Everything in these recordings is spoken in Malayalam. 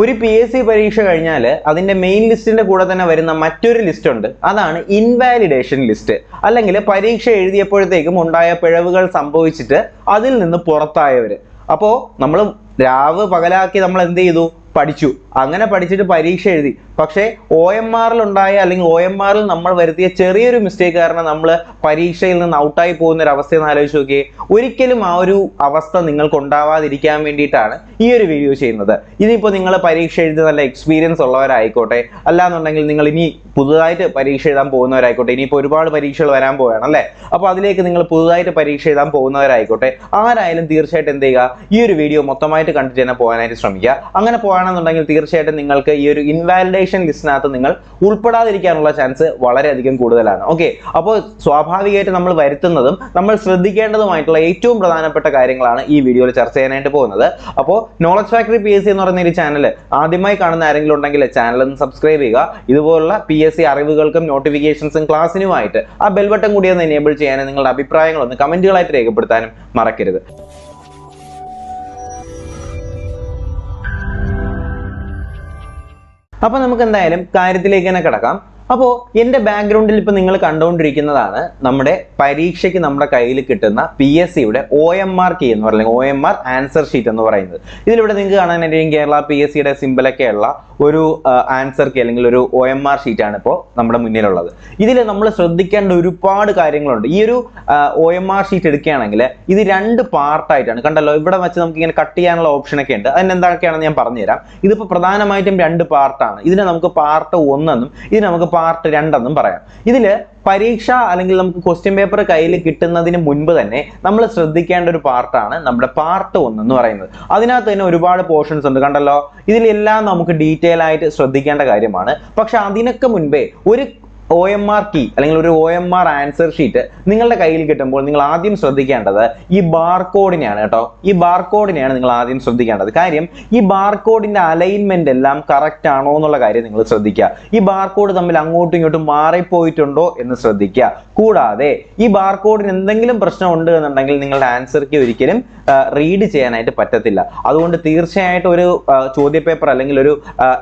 ഒരു പി എസ് സി പരീക്ഷ കഴിഞ്ഞാൽ അതിന്റെ മെയിൻ ലിസ്റ്റിന്റെ കൂടെ തന്നെ വരുന്ന മറ്റൊരു ലിസ്റ്റ് ഉണ്ട്. അതാണ് ഇൻവാലിഡേഷൻ ലിസ്റ്റ് അല്ലെങ്കിൽ പരീക്ഷ എഴുതിയപ്പോഴത്തേക്കും ഉണ്ടായ പിഴവുകൾ സംഭവിച്ചിട്ട് അതിൽ നിന്ന് പുറത്തായവർ അപ്പോൾ നമ്മൾ രാവ് പകലാക്കി നമ്മൾ എന്ത് ചെയ്തു? പഠിച്ചു. അങ്ങനെ പഠിച്ചിട്ട് പരീക്ഷ എഴുതി. പക്ഷേ ഒ എം ആറിൽ ഉണ്ടായ അല്ലെങ്കിൽ ഒ എം ആറിൽ നമ്മൾ വരുത്തിയ ചെറിയൊരു മിസ്റ്റേക്ക് കാരണം നമ്മൾ പരീക്ഷയിൽ നിന്ന് ഔട്ടായി പോകുന്ന ഒരു അവസ്ഥ എന്ന് ആലോചിച്ച് നോക്കിയേ. ഒരിക്കലും ആ ഒരു അവസ്ഥ നിങ്ങൾക്ക് ഉണ്ടാവാതിരിക്കാൻ വേണ്ടിയിട്ടാണ് ഈ ഒരു വീഡിയോ ചെയ്യുന്നത്. ഇതിപ്പോൾ നിങ്ങൾ പരീക്ഷ എഴുതി നല്ല എക്സ്പീരിയൻസ് ഉള്ളവരായിക്കോട്ടെ. അല്ലാന്നുണ്ടെങ്കിൽ നിങ്ങൾ ഇനി പുതുതായിട്ട് പരീക്ഷ എഴുതാൻ പോകുന്നവരായിക്കോട്ടെ. ഇനിയിപ്പോൾ ഒരുപാട് പരീക്ഷകൾ വരാൻ പോവുകയാണ് അല്ലേ? അപ്പോൾ അതിലേക്ക് നിങ്ങൾ പുതുതായിട്ട് പരീക്ഷ എഴുതാൻ പോകുന്നവരായിക്കോട്ടെ. ആരായാലും തീർച്ചയായിട്ടും എന്ത് ചെയ്യുക ഈ ഒരു വീഡിയോ മൊത്തമായിട്ട് കണ്ടിട്ട് തന്നെ പോകാനായിട്ട് ശ്രമിക്കുക. അങ്ങനെ പോകണമെന്നുണ്ടെങ്കിൽ തീർച്ചയായിട്ടും നിങ്ങൾക്ക് ഈ ഒരു ഇൻവാലിഡേഷൻ ലിസ്റ്റിനകത്ത് നിങ്ങൾ ഉൾപ്പെടാതിരിക്കാനുള്ള ചാൻസ് വളരെയധികം കൂടുതലാണ്. ഓക്കെ അപ്പോൾ സ്വാഭാവികമായിട്ട് നമ്മൾ വരുത്തുന്നതും നമ്മൾ ശ്രദ്ധിക്കേണ്ടതുമായിട്ടുള്ള ഏറ്റവും പ്രധാനപ്പെട്ട കാര്യങ്ങളാണ് ഈ വീഡിയോയിൽ ചർച്ച ചെയ്യാനായിട്ട് പോകുന്നത്. അപ്പോൾ knowledge factory P S C എന്ന് പറയുന്ന ഒരു ചാനൽ ആദ്യമായി കാണുന്ന ആരെങ്കിലും ഉണ്ടെങ്കിൽ ചാനൽ ഒന്ന് സബ്സ്ക്രൈബ് ചെയ്യുക. ഇതുപോലുള്ള പി എസ് സി അറിവുകൾക്കും നോട്ടിഫിക്കേഷൻസും ക്ലാസ്സിനുമായിട്ട് ആ ബെൽബട്ടൺ കൂടി ഒന്ന് എനേബിൾ ചെയ്യാനും നിങ്ങളുടെ അഭിപ്രായങ്ങളൊന്ന് കമന്റുകളായിട്ട് രേഖപ്പെടുത്താനും മറക്കരുത്. അപ്പൊ നമുക്ക് എന്തായാലും കാര്യത്തിലേക്ക് തന്നെ കിടക്കാം. അപ്പോൾ എന്റെ ബാക്ക്ഗ്രൗണ്ടിൽ ഇപ്പോൾ നിങ്ങൾ കണ്ടുകൊണ്ടിരിക്കുന്നതാണ് നമ്മുടെ പരീക്ഷയ്ക്ക് നമ്മുടെ കയ്യിൽ കിട്ടുന്ന പി എസ് സിയുടെ ഒ എം ആർ കീ എന്ന് പറയുന്നത് O M R answer sheet എന്ന് പറയുന്നത്. ഇതിലൂടെ നിങ്ങൾക്ക് കാണാനായിട്ടും കേരള പി എസ് സിയുടെ സിമ്പിളൊക്കെയുള്ള ഒരു ആൻസർ കീ അല്ലെങ്കിൽ ഒരു ഒ എം ആർ ഷീറ്റാണ് ഇപ്പോൾ നമ്മുടെ മുന്നിലുള്ളത്. ഇതിൽ നമ്മൾ ശ്രദ്ധിക്കേണ്ട ഒരുപാട് കാര്യങ്ങളുണ്ട്. ഈ ഒരു ഒ എം ആർ ഷീറ്റ് എടുക്കുകയാണെങ്കിൽ ഇത് രണ്ട് പാർട്ടായിട്ടാണ് കണ്ടല്ലോ ഇവിടെ വെച്ച് നമുക്ക് ഇങ്ങനെ കട്ട് ചെയ്യാനുള്ള ഓപ്ഷനൊക്കെ ഉണ്ട്. അതിന് എന്തൊക്കെയാണെന്ന് ഞാൻ പറഞ്ഞുതരാം. ഇതിപ്പോൾ പ്രധാനമായിട്ടും രണ്ട് പാർട്ടാണ് ഇതിനെ നമുക്ക് പാർട്ട് ഒന്നെന്നും ഇതിനെ നമുക്ക് പാർട്ട് രണ്ടെന്നും പറയാം. ഇതിൽ പരീക്ഷ അല്ലെങ്കിൽ നമുക്ക് ക്വസ്റ്റ്യൻ പേപ്പർ കയ്യിൽ കിട്ടുന്നതിന് മുൻപ് തന്നെ നമ്മൾ ശ്രദ്ധിക്കേണ്ട ഒരു പാർട്ടാണ് നമ്മുടെ പാർട്ട് ഒന്ന് എന്ന് പറയുന്നത്. അതിനകത്ത് തന്നെ ഒരുപാട് പോർഷൻസ് ഉണ്ട്. കണ്ടല്ലോ? ഇതിലെല്ലാം നമുക്ക് ഡീറ്റെയിൽ ആയിട്ട് ശ്രദ്ധിക്കേണ്ട കാര്യമാണ്. പക്ഷെ അതിനൊക്കെ മുൻപേ ഒരു ഒ എം ആർ കീ അല്ലെങ്കിൽ ഒരു O M R answer sheet നിങ്ങളുടെ കയ്യിൽ കിട്ടുമ്പോൾ നിങ്ങൾ ആദ്യം ശ്രദ്ധിക്കേണ്ടത് ഈ ബാർകോഡിനെയാണ് കേട്ടോ. ഈ ബാർകോഡിനെയാണ് നിങ്ങൾ ആദ്യം ശ്രദ്ധിക്കേണ്ടത്. കാര്യം ഈ ബാർകോഡിന്റെ അലൈൻമെന്റ് എല്ലാം കറക്റ്റ് ആണോ എന്നുള്ള കാര്യം നിങ്ങൾ ശ്രദ്ധിക്കുക. ഈ ബാർകോഡ് തമ്മിൽ അങ്ങോട്ടും ഇങ്ങോട്ടും മാറിപ്പോയിട്ടുണ്ടോ എന്ന് ശ്രദ്ധിക്കുക. കൂടാതെ ഈ ബാർകോഡിന് എന്തെങ്കിലും പ്രശ്നം ഉണ്ട് എന്നുണ്ടെങ്കിൽ നിങ്ങളുടെ ആൻസർ കീ ഒരിക്കലും റീഡ് ചെയ്യാനായിട്ട് പറ്റത്തില്ല. അതുകൊണ്ട് തീർച്ചയായിട്ടും ഒരു ചോദ്യപേപ്പർ അല്ലെങ്കിൽ ഒരു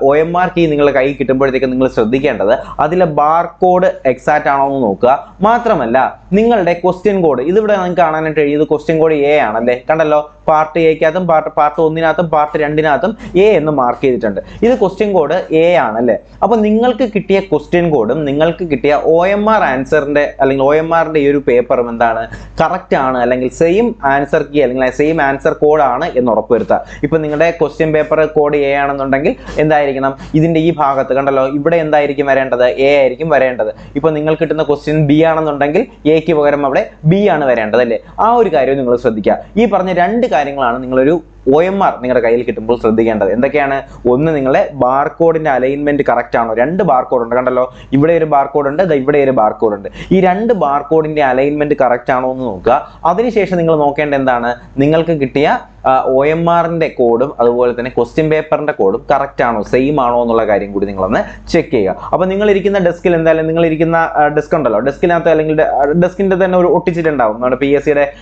ഒ എം ആർ കീ നിങ്ങളുടെ കയ്യിൽ കിട്ടുമ്പോഴത്തേക്ക് നിങ്ങൾ ശ്രദ്ധിക്കേണ്ടത് അതിലെ ബാർ കോഡ് എക്സാക്റ്റ് ആണോ എന്ന് നോക്കുക. മാത്രമല്ല നിങ്ങളുടെ ക്വസ്റ്റ്യൻ കോഡ് ഇതിവിടെ നിങ്ങൾക്ക് കാണാനായിട്ട് എഴുതിയത് ക്വസ്റ്റ്യൻ കോഡ് എ ആണല്ലേ? കണ്ടല്ലോ? പാർട്ട് എക്കകത്തും പാർട്ട് പാർട്ട് ഒന്നിനകത്തും പാർട്ട് രണ്ടിനകത്തും എ എന്ന് മാർക്ക് ചെയ്തിട്ടുണ്ട്. ഇത് ക്വസ്റ്റ്യൻ കോഡ് എ ആണല്ലേ? അപ്പൊ നിങ്ങൾക്ക് കിട്ടിയ ക്വസ്റ്റ്യൻ കോഡും നിങ്ങൾക്ക് കിട്ടിയ ഒ എം ആർ ആൻസറിന്റെ അല്ലെങ്കിൽ ഒ എം ആറിന്റെ ഈ ഒരു പേപ്പറും എന്താണ്? കറക്റ്റ് ആണ് അല്ലെങ്കിൽ സെയിം ആൻസർ കീ അല്ലെങ്കിൽ സെയിം ആൻസർ കോഡ് ആണ് എന്ന് ഉറപ്പുവരുത്തുക. ഇപ്പൊ നിങ്ങളുടെ ക്വസ്റ്റ്യൻ പേപ്പർ കോഡ് എ ആണെന്നുണ്ടെങ്കിൽ എന്തായിരിക്കണം? ഇതിന്റെ ഈ ഭാഗത്ത് കണ്ടല്ലോ? ഇവിടെ എന്തായിരിക്കും വരേണ്ടത്? എ ആയിരിക്കും വരേണ്ടത്. ഇപ്പൊ നിങ്ങൾ കിട്ടുന്ന ക്വസ്റ്റ്യൻ ബി ആണെന്നുണ്ടെങ്കിൽ എക്ക് പകരം അവിടെ ബി ആണ് വരേണ്ടത് അല്ലേ? ആ ഒരു കാര്യം നിങ്ങൾ ശ്രദ്ധിക്കുക. ഈ പറഞ്ഞ രണ്ട് കാര്യങ്ങളാണ് നിങ്ങളൊരു ഒ എം ആർ നിങ്ങളുടെ കയ്യിൽ കിട്ടുമ്പോൾ ശ്രദ്ധിക്കേണ്ടത്. എന്തൊക്കെയാണ്? ഒന്ന് നിങ്ങളെ ബാർകോഡിന്റെ അലൈൻമെന്റ് കറക്റ്റ് ആണോ? രണ്ട് ബാർകോഡ് ഉണ്ട്. കണ്ടല്ലോ ഇവിടെ ഒരു ബാർകോഡ് ഉണ്ട് ഇവിടെ ഒരു ബാർകോഡ് ഉണ്ട്. ഈ രണ്ട് ബാർകോഡിന്റെ അലൈൻമെന്റ് കറക്റ്റ് ആണോ എന്ന് നോക്കുക. അതിനുശേഷം നിങ്ങൾ നോക്കേണ്ട എന്താണ്? നിങ്ങൾക്ക് കിട്ടിയ ഒ എം ആറിന്റെ കോഡും അതുപോലെ തന്നെ ക്വസ്റ്റ്യൻ പേപ്പറിന്റെ കോഡും കറക്റ്റ് ആണോ? സെയിം ആണോ എന്നുള്ള കാര്യം കൂടി നിങ്ങളൊന്ന് ചെക്ക് ചെയ്യുക. അപ്പൊ നിങ്ങൾ ഇരിക്കുന്ന ഡെസ്കിൽ എന്തായാലും നിങ്ങൾ ഇരിക്കുന്ന ഡെസ്ക് ഉണ്ടല്ലോ. ഡെസ്കിനകത്ത് അല്ലെങ്കിൽ ഡെസ്കിന്റെ തന്നെ ഒരു ഒട്ടിച്ചിട്ടുണ്ടാവും. നമ്മുടെ പി എസ് സിയുടെ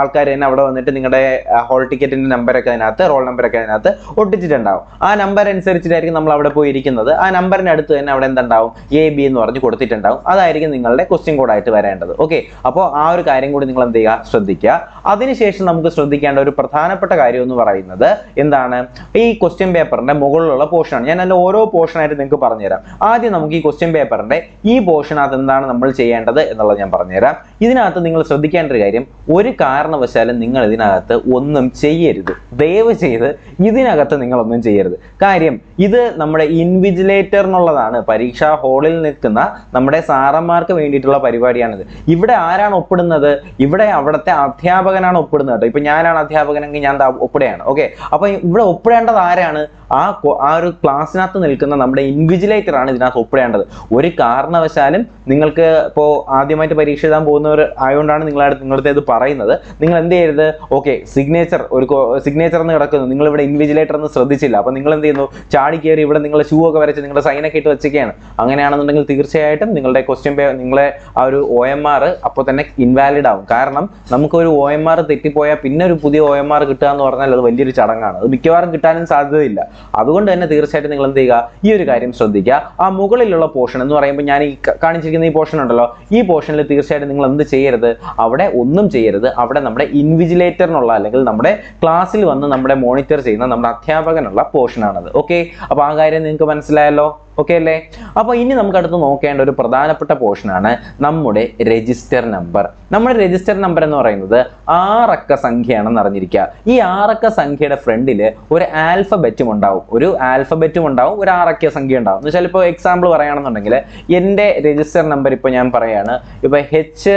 ആൾക്കാർ തന്നെ അവിടെ വന്നിട്ട് നിങ്ങളുടെ ഹോൾ ടിക്കറ്റിന്റെ നമ്പറൊക്കെ അതിനകത്ത് റോൾ നമ്പറൊക്കെ അതിനകത്ത് ഒട്ടിച്ചിട്ടുണ്ടാവും. ആ നമ്പർ അനുസരിച്ചിട്ടായിരിക്കും നമ്മൾ അവിടെ പോയി ഇരിക്കുന്നത് ആ നമ്പറിന് അടുത്ത് തന്നെ അവിടെ എന്തുണ്ടാവും? എ ബി എന്ന് പറഞ്ഞ് കൊടുത്തിട്ടുണ്ടാവും. അതായിരിക്കും നിങ്ങളുടെ ക്വസ്റ്റ്യൻ കോഡായിട്ട് വരേണ്ടത്. ഓക്കെ അപ്പോൾ ആ ഒരു കാര്യം കൂടി നിങ്ങൾ എന്ത് ചെയ്യുക? ശ്രദ്ധിക്കുക. അതിനുശേഷം നമുക്ക് ശ്രദ്ധിക്കേണ്ട ഒരു പ്രധാനപ്പെട്ട കാര്യം എന്ന് പറയുന്നത് എന്താണ്? ഈ ക്വസ്റ്റ്യൻ പേപ്പറിന്റെ മുകളിലുള്ള പോർഷനാണ് ഞാൻ അതിന്റെ ഓരോ പോർഷനായിട്ട് നിങ്ങൾക്ക് പറഞ്ഞുതരാം. ആദ്യം നമുക്ക് ഈ ക്വസ്റ്റ്യൻ പേപ്പറിന്റെ ഈ പോർഷനകത്ത് എന്താണ് നമ്മൾ ചെയ്യേണ്ടത് എന്നുള്ളത് ഞാൻ പറഞ്ഞുതരാം. ഇതിനകത്ത് നിങ്ങൾ ശ്രദ്ധിക്കേണ്ട ഒരു കാര്യം ഒരു കാരണവശാലും നിങ്ങൾ ഇതിനകത്ത് ഒന്നും ചെയ്യരുത്. ദയവ് ചെയ്ത് ഇതിനകത്ത് നിങ്ങളൊന്നും ചെയ്യരുത്. കാര്യം ഇത് നമ്മുടെ ഇൻവിജിലേറ്റർ എന്നുള്ളതാണ് പരീക്ഷാ ഹാളിൽ നിൽക്കുന്ന നമ്മുടെ സാറന്മാർക്ക് വേണ്ടിയിട്ടുള്ള പരിപാടിയാണിത്. ഇവിടെ ആരാണ് ഒപ്പിടുന്നത്? ഇവിടെ അവിടുത്തെ അധ്യാപകനാണ് ഒപ്പിടുന്നത് കേട്ടോ. ഇപ്പൊ ഞാനാണ് അധ്യാപകനെങ്കിൽ ഞാൻ ഒപ്പിടുകയാണ്. ഓക്കെ? അപ്പൊ ഇവിടെ ഒപ്പിടേണ്ടത് ആരാണ്? ആ ആ ഒരു ക്ലാസ്സിനകത്ത് നിൽക്കുന്ന നമ്മുടെ ഇൻവിജിലേറ്റർ ആണ് ഇതിനകത്ത് ഒപ്പിടേണ്ടത്. ഒരു കാരണവശാലും നിങ്ങൾക്ക് ഇപ്പോൾ ആദ്യമായിട്ട് പരീക്ഷ എഴുതാൻ പോകുന്നവർ ആയതുകൊണ്ടാണ് നിങ്ങളടുത്ത് നിങ്ങളുടെ ഇത് പറയുന്നത്. നിങ്ങൾ എന്ത് ചെയ്യരുത്? ഓക്കെ സിഗ്നേച്ചർ ഒരു സിഗ്നേച്ചർ എന്ന് കിടക്കുന്നു. നിങ്ങൾ ഇവിടെ ഇൻവിജിലേറ്റർ എന്ന് ശ്രദ്ധിച്ചില്ല. അപ്പോൾ നിങ്ങൾ എന്ത് ചെയ്യുന്നു? ചാടി കയറി ഇവിടെ നിങ്ങളുടെ ഷൂ ഒക്കെ വരച്ച് നിങ്ങളുടെ സൈനൊക്കെ ഇട്ട് വെച്ചൊക്കെയാണ് അങ്ങനെയാണെന്നുണ്ടെങ്കിൽ തീർച്ചയായിട്ടും നിങ്ങളുടെ ക്വസ്റ്റ്യൻ പേ നിങ്ങളെ ആ ഒരു ഒ എം ആർ അപ്പോൾ തന്നെ ഇൻവാലിഡ് ആവും. കാരണം നമുക്ക് ഒരു ഒ എം ആർ തെറ്റിപ്പോയാൽ പിന്നെ ഒരു പുതിയ ഒ എം ആർ കിട്ടുക എന്ന് പറഞ്ഞാൽ അത് വലിയൊരു ചടങ്ങാണ്. അത് മിക്കവാറും കിട്ടാനും സാധ്യതയില്ല. അതുകൊണ്ട് തന്നെ തീർച്ചയായിട്ടും നിങ്ങൾ എന്ത് ചെയ്യുക? ഈ ഒരു കാര്യം ശ്രദ്ധിക്കുക. ആ മുകളിലുള്ള പോർഷൻ എന്ന് പറയുമ്പോൾ ഞാൻ ഈ കാണിച്ചിരിക്കുന്ന ഈ പോർഷൻ ഉണ്ടല്ലോ. ഈ പോർഷനിൽ തീർച്ചയായിട്ടും നിങ്ങൾ എന്ത് ചെയ്യരുത്? അവിടെ ഒന്നും ചെയ്യരുത്. അവിടെ നമ്മുടെ ഇൻവിജിലേറ്ററിനുള്ള അല്ലെങ്കിൽ നമ്മുടെ ക്ലാസ്സിൽ വന്ന് നമ്മുടെ മോണിറ്റർ ചെയ്യുന്ന നമ്മുടെ അധ്യാപകനുള്ള പോർഷനാണത് ഓക്കെ അപ്പോൾ ആ കാര്യം നിങ്ങൾക്ക് മനസ്സിലായല്ലോ? ഓക്കെ അല്ലേ? അപ്പോൾ ഇനി നമുക്ക് അടുത്ത് നോക്കേണ്ട ഒരു പ്രധാനപ്പെട്ട പോർഷനാണ് നമ്മുടെ രജിസ്റ്റർ നമ്പർ നമ്മുടെ രജിസ്റ്റർ നമ്പർ എന്ന് പറയുന്നത് ആറക്ക സംഖ്യയാണെന്ന് അറിഞ്ഞിരിക്കുക. ഈ ആറക്ക സംഖ്യയുടെ ഫ്രണ്ടിൽ ഒരു ആൽഫബറ്റും ഉണ്ടാവും. ഒരു ആൽഫബറ്റും ഉണ്ടാവും ഒരു ആറക്ക സംഖ്യ ഉണ്ടാവും. എന്ന് വെച്ചാൽ ഇപ്പോൾ എക്സാമ്പിൾ പറയുകയാണെന്നുണ്ടെങ്കിൽ എന്റെ രജിസ്റ്റർ നമ്പർ ഇപ്പോൾ ഞാൻ പറയാണ്. ഇപ്പോൾ h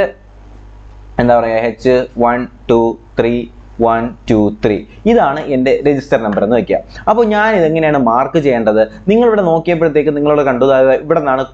എന്താ പറയുക H one two three one two three ഇതാണ് എന്റെ രജിസ്റ്റർ നമ്പർ എന്ന് വെക്കുക. അപ്പോൾ ഞാൻ ഇതെങ്ങനെയാണ് മാർക്ക് ചെയ്യേണ്ടത്? നിങ്ങളിവിടെ നോക്കിയപ്പോഴത്തേക്ക് നിങ്ങളോട് കണ്ടു ഇവിടെ നിന്നാണ്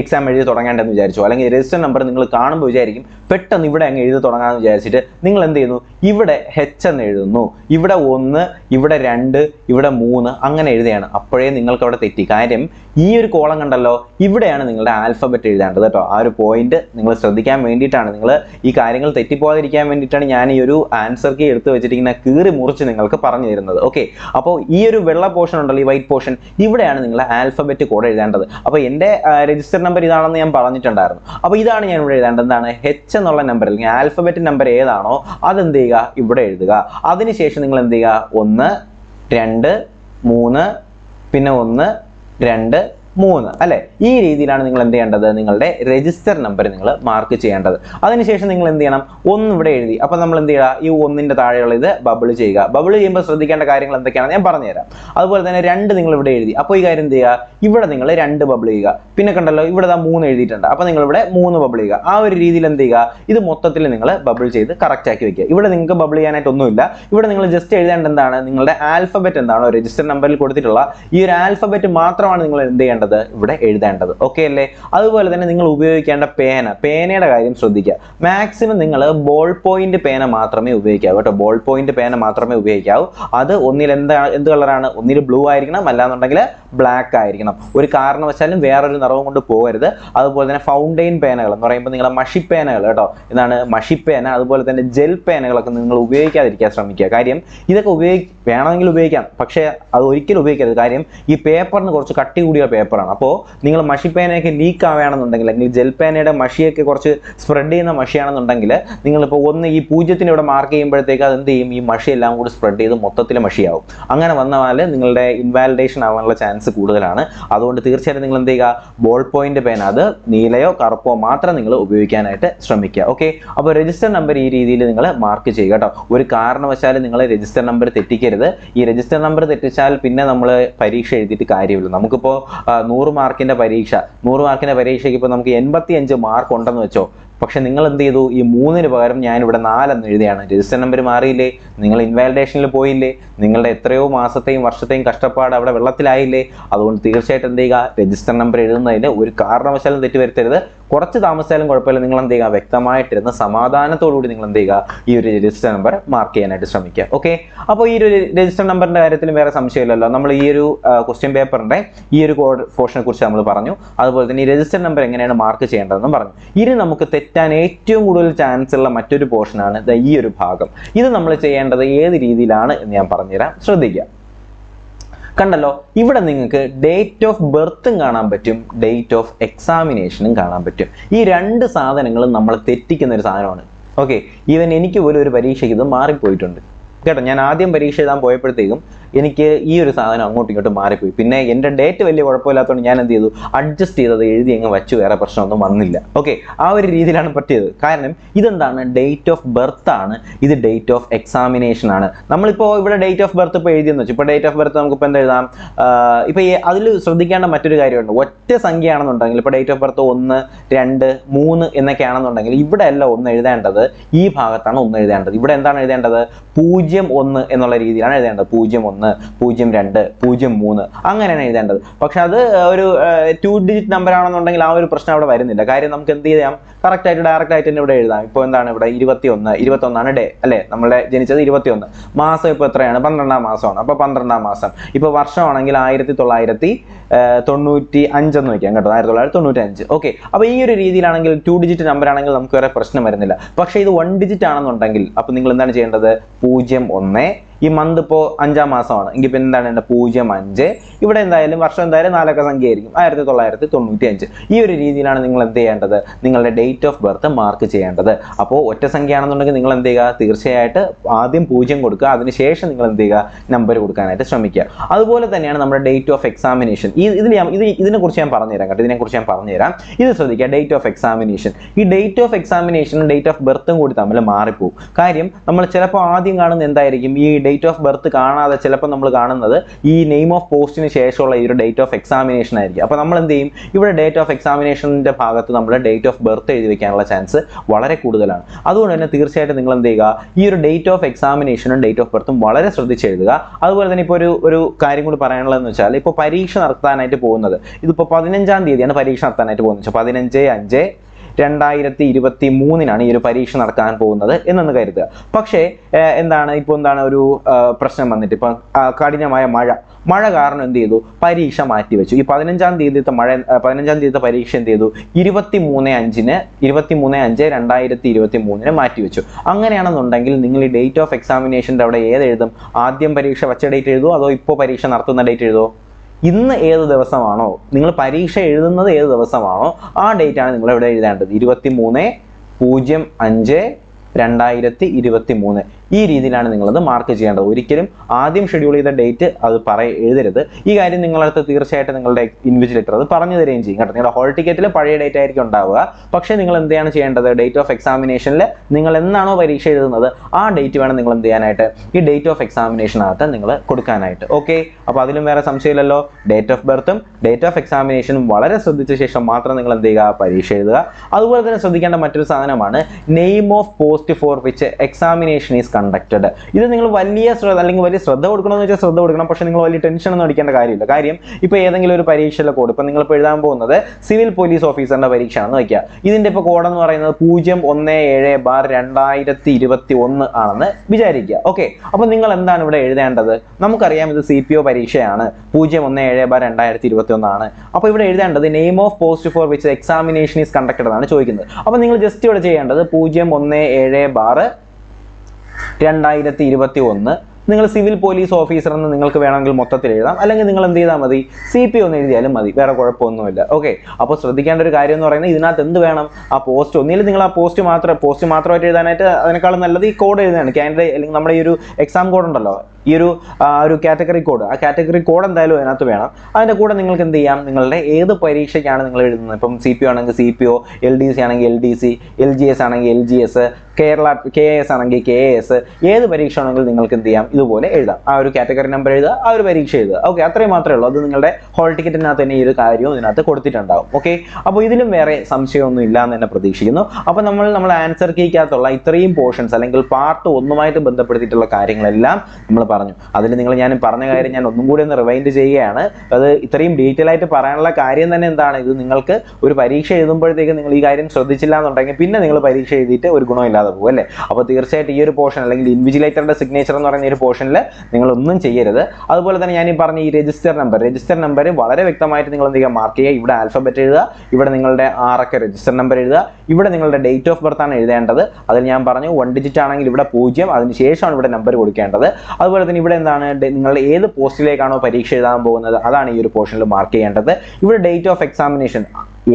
എക്സാം എഴുതി തുടങ്ങേണ്ടതെന്ന് വിചാരിച്ചു. അല്ലെങ്കിൽ രജിസ്റ്റർ നമ്പർ നിങ്ങൾ കാണുമ്പോൾ വിചാരിക്കും പെട്ടെന്ന് ഇവിടെ അങ്ങ് എഴുതി തുടങ്ങാമെന്ന് വിചാരിച്ചിട്ട് നിങ്ങൾ എന്ത് ചെയ്യുന്നു? ഇവിടെ ഹെച്ച് എന്ന് എഴുതുന്നു. ഇവിടെ ഒന്ന് ഇവിടെ രണ്ട് ഇവിടെ മൂന്ന് അങ്ങനെ എഴുതുകയാണ്. അപ്പോഴേ നിങ്ങൾക്ക് അവിടെ തെറ്റി. കാര്യം ഈ ഒരു കോളം കണ്ടല്ലോ ഇവിടെയാണ് നിങ്ങളുടെ ആൽഫബറ്റ് എഴുതേണ്ടത് കേട്ടോ. ആ ഒരു പോയിന്റ് നിങ്ങൾ ശ്രദ്ധിക്കാൻ വേണ്ടിയിട്ടാണ്. നിങ്ങൾ ഈ കാര്യങ്ങൾ തെറ്റിപ്പോകാതിരിക്കാൻ വേണ്ടിയിട്ടാണ് ഞാൻ ഈ ഒരു ആൻസർ കീ എടുത്ത് വെച്ചിരിക്കുന്ന കീറി മുറിച്ച് നിങ്ങൾക്ക് പറഞ്ഞു തരുന്നത്. ഓക്കെ അപ്പോൾ ഈ ഒരു വെള്ള പോർഷൻ ഉണ്ടല്ലോ ഈ വൈറ്റ് പോർഷൻ ഇവിടെയാണ് നിങ്ങളുടെ ആൽഫബറ്റ് കോഡ് എഴുതേണ്ടത്. അപ്പോൾ എന്റെ രജിസ്റ്റർ നമ്പർ ഇതാണെന്ന് ഞാൻ പറഞ്ഞിട്ടുണ്ടായിരുന്നു. അപ്പോൾ ഇതാണ് ഞാൻ ഇവിടെ എഴുതേണ്ടത്. എന്താണ്? എച്ച് എന്നുള്ള നമ്പർ അല്ലെങ്കിൽ ആൽഫബറ്റ് നമ്പർ ഏതാണോ അത് എന്ത് ചെയ്യുക? ഇവിടെ എഴുതുക. അതിനുശേഷം നിങ്ങൾ എന്ത് ചെയ്യുക? ഒന്ന് രണ്ട് മൂന്ന് പിന്നെ ഒന്ന് രണ്ട് മൂന്ന് അല്ലെ? ഈ രീതിയിലാണ് നിങ്ങൾ എന്ത് ചെയ്യേണ്ടത്? നിങ്ങളുടെ രജിസ്റ്റർ നമ്പർ നിങ്ങൾ മാർക്ക് ചെയ്യേണ്ടത്. അതിനുശേഷം നിങ്ങൾ എന്ത് ചെയ്യണം? ഒന്ന് ഇവിടെ എഴുതി. അപ്പോൾ നമ്മൾ എന്ത് ചെയ്യുക? ഈ ഒന്നിന്റെ താഴെയുള്ള ഇത് ബബിൾ ചെയ്യുക. ബബിൾ ചെയ്യുമ്പോൾ ശ്രദ്ധിക്കേണ്ട കാര്യങ്ങൾ എന്തൊക്കെയാണെന്ന് ഞാൻ പറഞ്ഞുതരാം. അതുപോലെ തന്നെ രണ്ട് നിങ്ങൾ ഇവിടെ എഴുതി. അപ്പോൾ ഈ കാര്യം എന്ത് ചെയ്യുക? ഇവിടെ നിങ്ങൾ രണ്ട് ബബിൾ ചെയ്യുക. പിന്നെ കണ്ടല്ലോ ഇവിടെ ദാ മൂന്ന് എഴുതിയിട്ടുണ്ട്. അപ്പോൾ നിങ്ങൾ ഇവിടെ മൂന്ന് ബബിൾ ചെയ്യുക. ആ ഒരു രീതിയിൽ എന്ത് ചെയ്യുക? ഇത് മൊത്തത്തിൽ നിങ്ങൾ ബബിൾ ചെയ്ത് കറക്റ്റ് ആക്കി വെക്കുക. ഇവിടെ നിങ്ങൾക്ക് ബബിൾ ചെയ്യാനായിട്ട് ഒന്നുമില്ല. ഇവിടെ നിങ്ങൾ ജസ്റ്റ് എഴുതേണ്ട എന്താണ്? നിങ്ങളുടെ ആൽഫബറ്റ് എന്താണോ? രജിസ്റ്റർ നമ്പറിൽ കൊടുത്തിട്ടുള്ള ഈ ഒരു ആൽഫബറ്റ് മാത്രമാണ് നിങ്ങൾ എന്ത് ചെയ്യേണ്ടത്? ഇവിടെ എഴുതേണ്ടത്. ഓക്കെ അല്ലേ? അതുപോലെ തന്നെ നിങ്ങൾ ഉപയോഗിക്കേണ്ട പേന. പേനയുടെ കാര്യം ശ്രദ്ധിക്കുക. മാക്സിമം നിങ്ങൾ ബോൾ പോയിന്റ് പേന മാത്രമേ ഉപയോഗിക്കാവൂ കേട്ടോ. ബോൾ പോയിന്റ് പേന മാത്രമേ ഉപയോഗിക്കാവൂ. അത് ഒന്നിൽ എന്താണ് എന്ത് കളറാണ് ഒന്നിൽ ബ്ലൂ ആയിരിക്കണം. അല്ലാന്നുണ്ടെങ്കിൽ ബ്ലാക്ക് ആയിരിക്കണം. ഒരു കാരണവശാലും വേറൊരു നിറവും കൊണ്ട് പോകരുത്. അതുപോലെ തന്നെ ഫൗണ്ടെയിൻ പേനകൾ എന്ന് പറയുമ്പോൾ നിങ്ങളെ മഷിപ്പേനകൾ കേട്ടോ. എന്താണ്? മഷിപ്പേന അതുപോലെ തന്നെ ജെൽ പേനകളൊക്കെ നിങ്ങൾ ഉപയോഗിക്കാതിരിക്കാൻ ശ്രമിക്കുക. കാര്യം ഇതൊക്കെ ഉപയോഗി വേണമെങ്കിൽ ഉപയോഗിക്കാം. പക്ഷേ അത് ഒരിക്കലും ഉപയോഗിക്കരുത്. കാര്യം ഈ പേപ്പറിന് കുറച്ച് കട്ടി കൂടിയ പേപ്പറാണ്. അപ്പോൾ നിങ്ങൾ മഷിപ്പേനയൊക്കെ ലീക്ക് ആവുകയാണെന്നുണ്ടെങ്കിൽ അല്ലെങ്കിൽ ജെൽ പേനയുടെ മഷിയൊക്കെ കുറച്ച് സ്പ്രെഡ് ചെയ്യുന്ന മഷിയാണെന്നുണ്ടെങ്കിൽ നിങ്ങളിപ്പോൾ ഒന്ന് ഈ പൂജ്യത്തിന് ഇവിടെ മാർക്ക് ചെയ്യുമ്പോഴത്തേക്ക് അത് എന്ത് ചെയ്യും? ഈ മഷി എല്ലാം കൂടി സ്പ്രെഡ് ചെയ്ത് മൊത്തത്തിൽ മഷിയാവും. അങ്ങനെ വന്നാൽ നിങ്ങളുടെ ഇൻവാലിഡേഷൻ ആവാനുള്ള ചാൻസ് കൂടുതലാണ്. അതുകൊണ്ട് തീർച്ചയായിട്ടും നിങ്ങൾ എന്ത് ചെയ്യുക? ബോൾ പോയിന്റ് പേന അത് നീലയോ കറുപ്പോ മാത്രം നിങ്ങൾ ഉപയോഗിക്കാനായിട്ട് ശ്രമിക്കുക. ഓക്കെ അപ്പോൾ രജിസ്റ്റർ നമ്പർ ഈ രീതിയിൽ നിങ്ങൾ മാർക്ക് ചെയ്യുക കേട്ടോ ഒരു കാരണവശാലും നിങ്ങൾ രജിസ്റ്റർ നമ്പർ തെറ്റിക്കരുത്. ഈ രജിസ്റ്റർ നമ്പർ തെറ്റിച്ചാൽ പിന്നെ നമ്മൾ പരീക്ഷ എഴുതിയിട്ട് കാര്യമില്ല. നമുക്കിപ്പോൾ നൂറ് മാർക്കിന്റെ പരീക്ഷ. നൂറ് മാർക്കിന്റെ പരീക്ഷയ്ക്ക് ഇപ്പോൾ നമുക്ക് എൺപത്തി അഞ്ച് മാർക്ക് ഉണ്ടെന്ന് വെച്ചോ. പക്ഷെ നിങ്ങൾ എന്ത് ചെയ്തു ഈ മൂന്നിന് പകരം ഞാൻ ഇവിടെ നാലെന്ന് എഴുതിയാണ്. രജിസ്റ്റർ നമ്പർ മാറിയില്ലേ? നിങ്ങൾ ഇൻവാലിഡേഷനിൽ പോയില്ലേ? നിങ്ങളുടെ എത്രയോ മാസത്തെയും വർഷത്തെയും കഷ്ടപ്പാട് അവിടെ വെള്ളത്തിലായില്ലേ? അതുകൊണ്ട് തീർച്ചയായിട്ടും എന്ത് ചെയ്യുക രജിസ്റ്റർ നമ്പർ എഴുതുന്നതിന് ഒരു കാരണവശാലും തെറ്റ് വരുത്തരുത് കുറച്ച് താമസിച്ചാലും കുഴപ്പമില്ല. നിങ്ങൾ എന്ത് ചെയ്യുക? വ്യക്തമായിട്ടിരുന്ന് സമാധാനത്തോടുകൂടി നിങ്ങൾ എന്ത് ചെയ്യുക? ഈ ഒരു രജിസ്റ്റർ നമ്പർ മാർക്ക് ചെയ്യാനായിട്ട് ശ്രമിക്കുക. ഓക്കെ അപ്പോൾ ഈ ഒരു രജിസ്റ്റർ നമ്പറിന്റെ കാര്യത്തിൽ വേറെ സംശയമില്ലല്ലോ. നമ്മൾ ഈ ഒരു ക്വസ്റ്റ്യൻ പേപ്പറിന്റെ ഈ ഒരു കോഡ് പോർഷനെ കുറിച്ച് നമ്മൾ പറഞ്ഞു. അതുപോലെ തന്നെ ഈ രജിസ്റ്റർ നമ്പർ എങ്ങനെയാണ് മാർക്ക് ചെയ്യേണ്ടതെന്നും പറഞ്ഞു. ഇനി നമുക്ക് തെറ്റാൻ ഏറ്റവും കൂടുതൽ ചാൻസ് ഉള്ള മറ്റൊരു പോർഷനാണ് ഈ ഒരു ഭാഗം. ഇത് നമ്മൾ ചെയ്യേണ്ടത് ഏത് രീതിയിലാണ് എന്ന് ഞാൻ പറഞ്ഞുതരാം. ശ്രദ്ധിക്കുക. കണ്ടല്ലോ ഇവിടെ നിങ്ങൾക്ക് ഡേറ്റ് ഓഫ് ബർത്തും കാണാൻ പറ്റും ഡേറ്റ് ഓഫ് എക്സാമിനേഷനും കാണാൻ പറ്റും. ഈ രണ്ട് സാധനങ്ങളും നമ്മൾ തെറ്റിക്കുന്ന ഒരു സാധനമാണ്. ഓക്കെ ഈവൻ എനിക്ക് പോലും ഒരു പരീക്ഷയ്ക്ക് ഇത് മാറിപ്പോയിട്ടുണ്ട്. കേട്ടോ ഞാൻ ആദ്യം പരീക്ഷ എഴുതാൻ പോയപ്പോഴത്തേക്കും എനിക്ക് ഈ ഒരു സാധനം അങ്ങോട്ടും ഇങ്ങോട്ടും മാറിപ്പോയി. പിന്നെ എന്റെ ഡേറ്റ് വലിയ കുഴപ്പമില്ലാത്തതുകൊണ്ട് ഞാൻ എന്ത് ചെയ്തു? അഡ്ജസ്റ്റ് ചെയ്തത് എഴുതി അങ്ങ് വെച്ചു വേറെ പ്രശ്നമൊന്നും വന്നില്ല. ഓക്കെ ആ ഒരു രീതിയിലാണ് പറ്റിയത്. കാരണം ഇതെന്താണ്? ഡേറ്റ് ഓഫ് ബർത്ത് ആണ്. ഇത് ഡേറ്റ് ഓഫ് എക്സാമിനേഷൻ ആണ്. നമ്മളിപ്പോൾ ഇവിടെ ഡേറ്റ് ഓഫ് ബർത്ത് ഇപ്പോൾ എഴുതിയെന്ന് വെച്ചു. ഇപ്പോൾ ഡേറ്റ് ഓഫ് ബർത്ത് നമുക്കിപ്പോൾ എന്താ എഴുതാം? ഇപ്പോൾ അതിൽ ശ്രദ്ധിക്കേണ്ട മറ്റൊരു കാര്യമുണ്ട്. ഒറ്റ സംഖ്യയാണെന്നുണ്ടെങ്കിൽ ഇപ്പോൾ ഡേറ്റ് ഓഫ് ബർത്ത് ഒന്ന് രണ്ട് മൂന്ന് എന്നൊക്കെ ആണെന്നുണ്ടെങ്കിൽ ഇവിടെ അല്ല ഒന്ന് എഴുതേണ്ടത്. ഈ ഭാഗത്താണ് ഒന്ന് എഴുതേണ്ടത്. ഇവിടെ എന്താണ് എഴുതേണ്ടത്? പൂജ്യം ഒന്ന് എന്നുള്ള രീതിയിലാണ് എഴുതേണ്ടത്. പൂജ്യം ഒന്ന് പൂജ്യം രണ്ട് പൂജ്യം മൂന്ന് അങ്ങനെയാണ് എഴുതേണ്ടത്. പക്ഷെ അത് ഒരു ടു ഡിജിറ്റ് നമ്പർ ആണെന്നുണ്ടെങ്കിൽ ആ ഒരു പ്രശ്നം അവിടെ വരുന്നില്ല. കാര്യം നമുക്ക് എന്ത് ചെയ്യാം? കറക്റ്റ് ആയിട്ട് ഡയറക്റ്റ് ആയിട്ട് തന്നെ ഇവിടെ എഴുതാം. ഇപ്പോൾ എന്താണ് ഇവിടെ? ഇരുപത്തി ഒന്ന് ഇരുപത്തി ഒന്നാണ് ഡേ അല്ലേ? നമ്മളെ ജനിച്ചത് ഇരുപത്തി ഒന്ന് മാസം ഇപ്പോൾ എത്രയാണ്? പന്ത്രണ്ടാം മാസമാണ്. അപ്പോൾ പന്ത്രണ്ടാം മാസം. ഇപ്പോൾ വർഷമാണെങ്കിൽ ആയിരത്തി തൊള്ളായിരത്തി തൊണ്ണൂറ്റി അഞ്ചെന്ന് വയ്ക്കാം കേട്ടോ. ആയിരത്തി തൊള്ളായിരത്തി തൊണ്ണൂറ്റി അഞ്ച് ഓക്കെ. അപ്പോൾ ഈ ഒരു രീതിയിലാണെങ്കിൽ ടു ഡിജിറ്റ് നമ്പർ ആണെങ്കിൽ നമുക്ക് വേറെ പ്രശ്നം വരുന്നില്ല. പക്ഷേ ഇത് വൺ ഡിജിറ്റ് ആണെന്നുണ്ടെങ്കിൽ അപ്പോൾ നിങ്ങൾ എന്താണ് ചെയ്യേണ്ടത്? പൂജ്യം ഒന്ന് ഈ മന്ത് ഇപ്പോൾ അഞ്ചാം മാസമാണ്. എങ്കിൽ പിന്നെ എന്താണ്? എന്റെ പൂജ്യം അഞ്ച്. ഇവിടെ എന്തായാലും വർഷം എന്തായാലും നാലക്ക സംഖ്യ ആയിരിക്കും ആയിരത്തി തൊള്ളായിരത്തി തൊണ്ണൂറ്റി അഞ്ച് ഈ ഒരു രീതിയിലാണ് നിങ്ങൾ എന്ത് ചെയ്യേണ്ടത്? നിങ്ങളുടെ ഡേറ്റ് ഓഫ് ബർത്ത് മാർക്ക് ചെയ്യേണ്ടത്. അപ്പോൾ ഒറ്റ സംഖ്യ ആണെന്നുണ്ടെങ്കിൽ നിങ്ങൾ എന്ത് ചെയ്യുക? തീർച്ചയായിട്ട് ആദ്യം പൂജ്യം കൊടുക്കുക. അതിനുശേഷം നിങ്ങൾ എന്ത് ചെയ്യുക? നമ്പർ കൊടുക്കാനായിട്ട് ശ്രമിക്കുക. അതുപോലെ തന്നെയാണ് നമ്മുടെ ഡേറ്റ് ഓഫ് എക്സാമിനേഷൻ ഈ ഇതിൽ ഞാൻ ഇത് ഇതിനെക്കുറിച്ച് ഞാൻ പറഞ്ഞുതരാം കേട്ടോ. ഇതിനെക്കുറിച്ച് ഞാൻ പറഞ്ഞുതരാം. ഇത് ശ്രദ്ധിക്കുക. ഡേറ്റ് ഓഫ് എക്സാമിനേഷൻ ഈ ഡേറ്റ് ഓഫ് എക്സാമിനേഷനും ഡേറ്റ് ഓഫ് ബർത്തും കൂടി തമ്മിൽ മാറിപ്പോകും കാര്യം നമ്മൾ ചിലപ്പോൾ ആദ്യം കാണുന്ന എന്തായിരിക്കും? ഈ ഡേറ്റ് ഓഫ് ബർത്ത് കാണാതെ ചിലപ്പോൾ നമ്മൾ കാണുന്നത് ഈ നെയിം ഓഫ് പോസ്റ്റിന് ശേഷമുള്ള ഈ ഒരു ഡേറ്റ് ഓഫ് എക്സാമിനേഷൻ ആയിരിക്കും. അപ്പോൾ നമ്മൾ എന്ത് ചെയ്യും? ഇവിടെ ഡേറ്റ് ഓഫ് എക്സാമിനേഷന്റെ ഭാഗത്ത് നമ്മൾ ഡേറ്റ് ഓഫ് ബർത്ത് എഴുതി വെക്കാനുള്ള ചാൻസ് വളരെ കൂടുതലാണ്. അതുകൊണ്ട് തന്നെ തീർച്ചയായിട്ടും നിങ്ങൾ എന്ത് ചെയ്യുക? ഈ ഒരു ഡേറ്റ് ഓഫ് എക്സാമിനേഷനും ഡേറ്റ് ഓഫ് ബർത്തും വളരെ ശ്രദ്ധിച്ച് എഴുതുക. അതുപോലെ തന്നെ ഇപ്പോൾ ഒരു ഒരു കാര്യം കൂടി പറയാനുള്ളതെന്ന് വെച്ചാൽ ഇപ്പോൾ പരീക്ഷ നടത്താനായിട്ട് പോകുന്നത്. ഇതിപ്പോൾ പതിനഞ്ചാം തീയതിയാണ് പരീക്ഷ നടത്താനായിട്ട് പോകുന്നത്. പതിനഞ്ച് അഞ്ച് രണ്ടായിരത്തി ഇരുപത്തി മൂന്നിനാണ് ഈ ഒരു പരീക്ഷ നടക്കാൻ പോകുന്നത് എന്നൊന്ന് കരുതുക. പക്ഷേ എന്താണ് ഇപ്പോൾ എന്താണ് ഒരു പ്രശ്നം വന്നിട്ട് ഇപ്പം കഠിനമായ മഴ. മഴ കാരണം എന്ത് ചെയ്തു? പരീക്ഷ മാറ്റിവെച്ചു. ഈ പതിനഞ്ചാം തീയതിത്തെ മഴ പതിനഞ്ചാം തീയതിത്തെ പരീക്ഷ എന്ത് ചെയ്തു? ഇരുപത്തി മൂന്ന് അഞ്ചിന് ഇരുപത്തി മൂന്ന് അഞ്ച് രണ്ടായിരത്തി ഇരുപത്തി മൂന്നിന് മാറ്റിവെച്ചു. അങ്ങനെയാണെന്നുണ്ടെങ്കിൽ നിങ്ങൾ ഈ ഡേറ്റ് ഓഫ് എക്സാമിനേഷന്റെ അവിടെ ഏത് എഴുതും ആദ്യം പരീക്ഷ വച്ച ഡേറ്റ് എഴുതുമോ അതോ ഇപ്പോൾ പരീക്ഷ നടത്തുന്ന ഡേറ്റ് എഴുതുമോ ഇന്ന് ഏത് ദിവസമാണോ? നിങ്ങൾ പരീക്ഷ എഴുതുന്നത് ഏത് ദിവസമാണോ? ആ ഡേറ്റ് ആണ് നിങ്ങൾ ഇവിടെ എഴുതേണ്ടത്. ഇരുപത്തി മൂന്ന് പൂജ്യം അഞ്ച് രണ്ടായിരത്തി ഇരുപത്തി മൂന്ന് ഈ രീതിയിലാണ് നിങ്ങളത് മാർക്ക് ചെയ്യേണ്ടത്. ഒരിക്കലും ആദ്യം ഷെഡ്യൂൾ ചെയ്ത ഡേറ്റ് അത് പറയ എഴുതരുത്. ഈ കാര്യം നിങ്ങളടുത്ത് തീർച്ചയായിട്ടും നിങ്ങളുടെ ഇൻവിജിലേറ്റർ അത് പറഞ്ഞു തരികയും ചെയ്യും കേട്ടോ. നിങ്ങളുടെ ഹോൾ ടിക്കറ്റിൽ പഴയ ഡേറ്റ് ആയിരിക്കും ഉണ്ടാവുക. പക്ഷേ നിങ്ങൾ എന്താണ് ചെയ്യേണ്ടത്? ഡേറ്റ് ഓഫ് എക്സാമിനേഷനിൽ നിങ്ങൾ എന്നാണോ പരീക്ഷ എഴുതുന്നത്? ആ ഡേറ്റ് വേണം നിങ്ങൾ എന്ത് ചെയ്യാനായിട്ട്? ഈ ഡേറ്റ് ഓഫ് എക്സാമിനേഷനകത്ത് നിങ്ങൾ കൊടുക്കാനായിട്ട്. ഓക്കെ അപ്പോൾ അതിലും വേറെ സംശയമില്ലല്ലോ. ഡേറ്റ് ഓഫ് ബർത്തും ഡേറ്റ് ഓഫ് എക്സാമിനേഷനും വളരെ ശ്രദ്ധിച്ച ശേഷം മാത്രം നിങ്ങൾ എന്ത് ചെയ്യുക? പരീക്ഷ എഴുതുക. അതുപോലെ തന്നെ ശ്രദ്ധിക്കേണ്ട മറ്റൊരു സാധനമാണ് name of post for which examination is conducted ഇത് നിങ്ങൾ വലിയ ശ്രദ്ധ അല്ലെങ്കിൽ വലിയ ശ്രദ്ധ കൊടുക്കണമെന്ന് വെച്ചാൽ ശ്രദ്ധ കൊടുക്കണം. പക്ഷേ നിങ്ങൾ വലിയ ടെൻഷൻ ഒന്നും അടിക്കേണ്ട കാര്യമില്ല. കാര്യം ഇപ്പോൾ ഏതെങ്കിലും ഒരു പരീക്ഷയിലെ കോഡ് ഇപ്പം നിങ്ങൾ ഇപ്പോൾ എഴുതാൻ പോകുന്നത് സിവിൽ പോലീസ് ഓഫീസറിന്റെ പരീക്ഷയാണെന്ന് വയ്ക്കുക ഇതിന്റെ ഇപ്പോൾ കോഡ് എന്ന് പറയുന്നത് പൂജ്യം ഒന്ന് ഏഴ് ബാർ രണ്ടായിരത്തി ഇരുപത്തി ഒന്ന് ആണെന്ന് വിചാരിക്കുക. ഓക്കെ അപ്പോൾ നിങ്ങൾ എന്താണ് ഇവിടെ എഴുതേണ്ടത്? നമുക്കറിയാം ഇത് സി പി ഒ പരീക്ഷയാണ്. പൂജ്യം ഒന്ന് ഏഴ് ബാർ രണ്ടായിരത്തി ഇരുപത്തി ഒന്നാണ് അപ്പോൾ ഇവിടെ എഴുതേണ്ടത് name of post for which examination is conducted എന്നാണ് ചോദിക്കുന്നത്. അപ്പോൾ നിങ്ങൾ ജസ്റ്റ് ഇവിടെ ചെയ്യേണ്ടത് പൂജ്യം ഒന്ന് ഏഴ് ബാറ് രണ്ടായിരത്തി ഇരുപത്തി ഒന്ന് നിങ്ങൾ സിവിൽ പോലീസ് ഓഫീസർ എന്ന് നിങ്ങൾക്ക് വേണമെങ്കിൽ മൊത്തത്തിൽ എഴുതാം. അല്ലെങ്കിൽ നിങ്ങൾ എന്ത് ചെയ്താൽ മതി സി പി ഒന്ന് എഴുതിയാലും മതി. വേറെ കുഴപ്പമൊന്നുമില്ല. ഓക്കെ. അപ്പോൾ ശ്രദ്ധിക്കേണ്ട ഒരു കാര്യം എന്ന് പറയുന്നത് ഇതിനകത്ത് എന്ത് വേണം? ആ പോസ്റ്റ് ഒന്നിൽ നിങ്ങൾ ആ പോസ്റ്റ് മാത്രം പോസ്റ്റ് മാത്രമായിട്ട് എഴുതാനായിട്ട് അതിനേക്കാളും നല്ലത് ഈ കോഡ് എഴുതാനാണ് കാൻഡിഡേറ്റ് അല്ലെങ്കിൽ നമ്മുടെ ഈ ഒരു എക്സാം കോഡ് ഉണ്ടല്ലോ. ഈ ഒരു ഒരു കാറ്റഗറി കോഡ് ആ കാറ്റഗറി കോഡ് എന്തായാലും അതിനകത്ത് വേണം. അതിന്റെ കൂടെ നിങ്ങൾക്ക് എന്ത് ചെയ്യാം? നിങ്ങളുടെ ഏത് പരീക്ഷയ്ക്കാണ് നിങ്ങൾ എഴുതുന്നത്? ഇപ്പം സി പി ഒ ആണെങ്കിൽ C P O L D C ആണെങ്കിൽ L D C L G S ആണെങ്കിൽ L G S Kerala K S ആണെങ്കിൽ കെ എസ് ഏത് പരീക്ഷ ആണെങ്കിലും നിങ്ങൾക്ക് എന്ത് ചെയ്യാം? ഇതുപോലെ എഴുതാം. ആ ഒരു കാറ്റഗറി നമ്പർ എഴുതുക ആ ഒരു പരീക്ഷ എഴുതുക. ഓക്കെ അത്രയും മാത്രമേ ഉള്ളൂ. അത് നിങ്ങളുടെ ഹോൾ ടിക്കറ്റിനകത്ത് തന്നെ ഈ ഒരു കാര്യവും ഇതിനകത്ത് കൊടുത്തിട്ടുണ്ടാവും. ഓക്കെ അപ്പോൾ ഇതിലും വേറെ സംശയമൊന്നും ഇല്ല എന്ന് തന്നെ പ്രതീക്ഷിക്കുന്നു. അപ്പോൾ നമ്മൾ നമ്മൾ ആൻസർ കീക്കകത്തുള്ള ഇത്രയും പോർഷൻസ് അല്ലെങ്കിൽ പാർട്ട് ഒന്നുമായിട്ട് ബന്ധപ്പെടുത്തിയിട്ടുള്ള കാര്യങ്ങളെല്ലാം നമ്മൾ പറഞ്ഞു. അതിൽ നിങ്ങൾ ഞാൻ പറഞ്ഞ കാര്യം ഞാൻ ഒന്നും കൂടി ഒന്ന് റിവൈൻഡ് ചെയ്യുകയാണ്. അത് ഇത്രയും ഡീറ്റെയിൽ ആയിട്ട് പറയാനുള്ള കാര്യം തന്നെ എന്താണ്? ഇത് നിങ്ങൾക്ക് ഒരു പരീക്ഷ എഴുതുമ്പോഴത്തേക്ക് നിങ്ങൾ ഈ കാര്യം ശ്രദ്ധിച്ചില്ല എന്നുണ്ടെങ്കിൽ പിന്നെ നിങ്ങൾ പരീക്ഷ എഴുതിയിട്ട് ഒരു ഗുണമില്ലാതെ പോകും അല്ലേ? അപ്പോൾ തീർച്ചയായിട്ടും ഈ ഒരു പോർഷൻ അല്ലെങ്കിൽ ഇൻവിജിലേറ്ററുടെ സിഗ്നേച്ചർ എന്ന് പറയുന്ന ഈ ഒരു പോർഷനിൽ നിങ്ങൾ ഒന്നും ചെയ്യരുത്. അതുപോലെ തന്നെ ഞാൻ ഈ പറഞ്ഞ ഈ രജിസ്റ്റർ നമ്പർ രജിസ്റ്റർ നമ്പർ വളരെ വ്യക്തമായിട്ട് നിങ്ങൾ എന്ത് മാർക്ക് ചെയ്യുക. ഇവിടെ ആൽഫബറ്റ് എഴുതുക. ഇവിടെ നിങ്ങളുടെ ആറൊക്കെ രജിസ്റ്റർ നമ്പർ എഴുതുക. ഇവിടെ നിങ്ങളുടെ ഡേറ്റ് ഓഫ് ബർത്ത് ആണ് എഴുതേണ്ടത്. അതിൽ ഞാൻ പറഞ്ഞു വൺ ഡിജിറ്റ് ആണെങ്കിൽ ഇവിടെ പൂജ്യം. അതിന് ശേഷമാണ് ഇവിടെ നമ്പർ കൊടുക്കേണ്ടത്. അതുപോലെ തന്നെ ഇവിടെ എന്താണ്? നിങ്ങൾ ഏത് പോസ്റ്റിലേക്കാണോ പരീക്ഷ എഴുതാൻ പോകുന്നത്? അതാണ് ഈ ഒരു പോർഷനിൽ മാർക്ക് ചെയ്യേണ്ടത്. ഇവിടെ ഡേറ്റ് ഓഫ് എക്സാമിനേഷൻ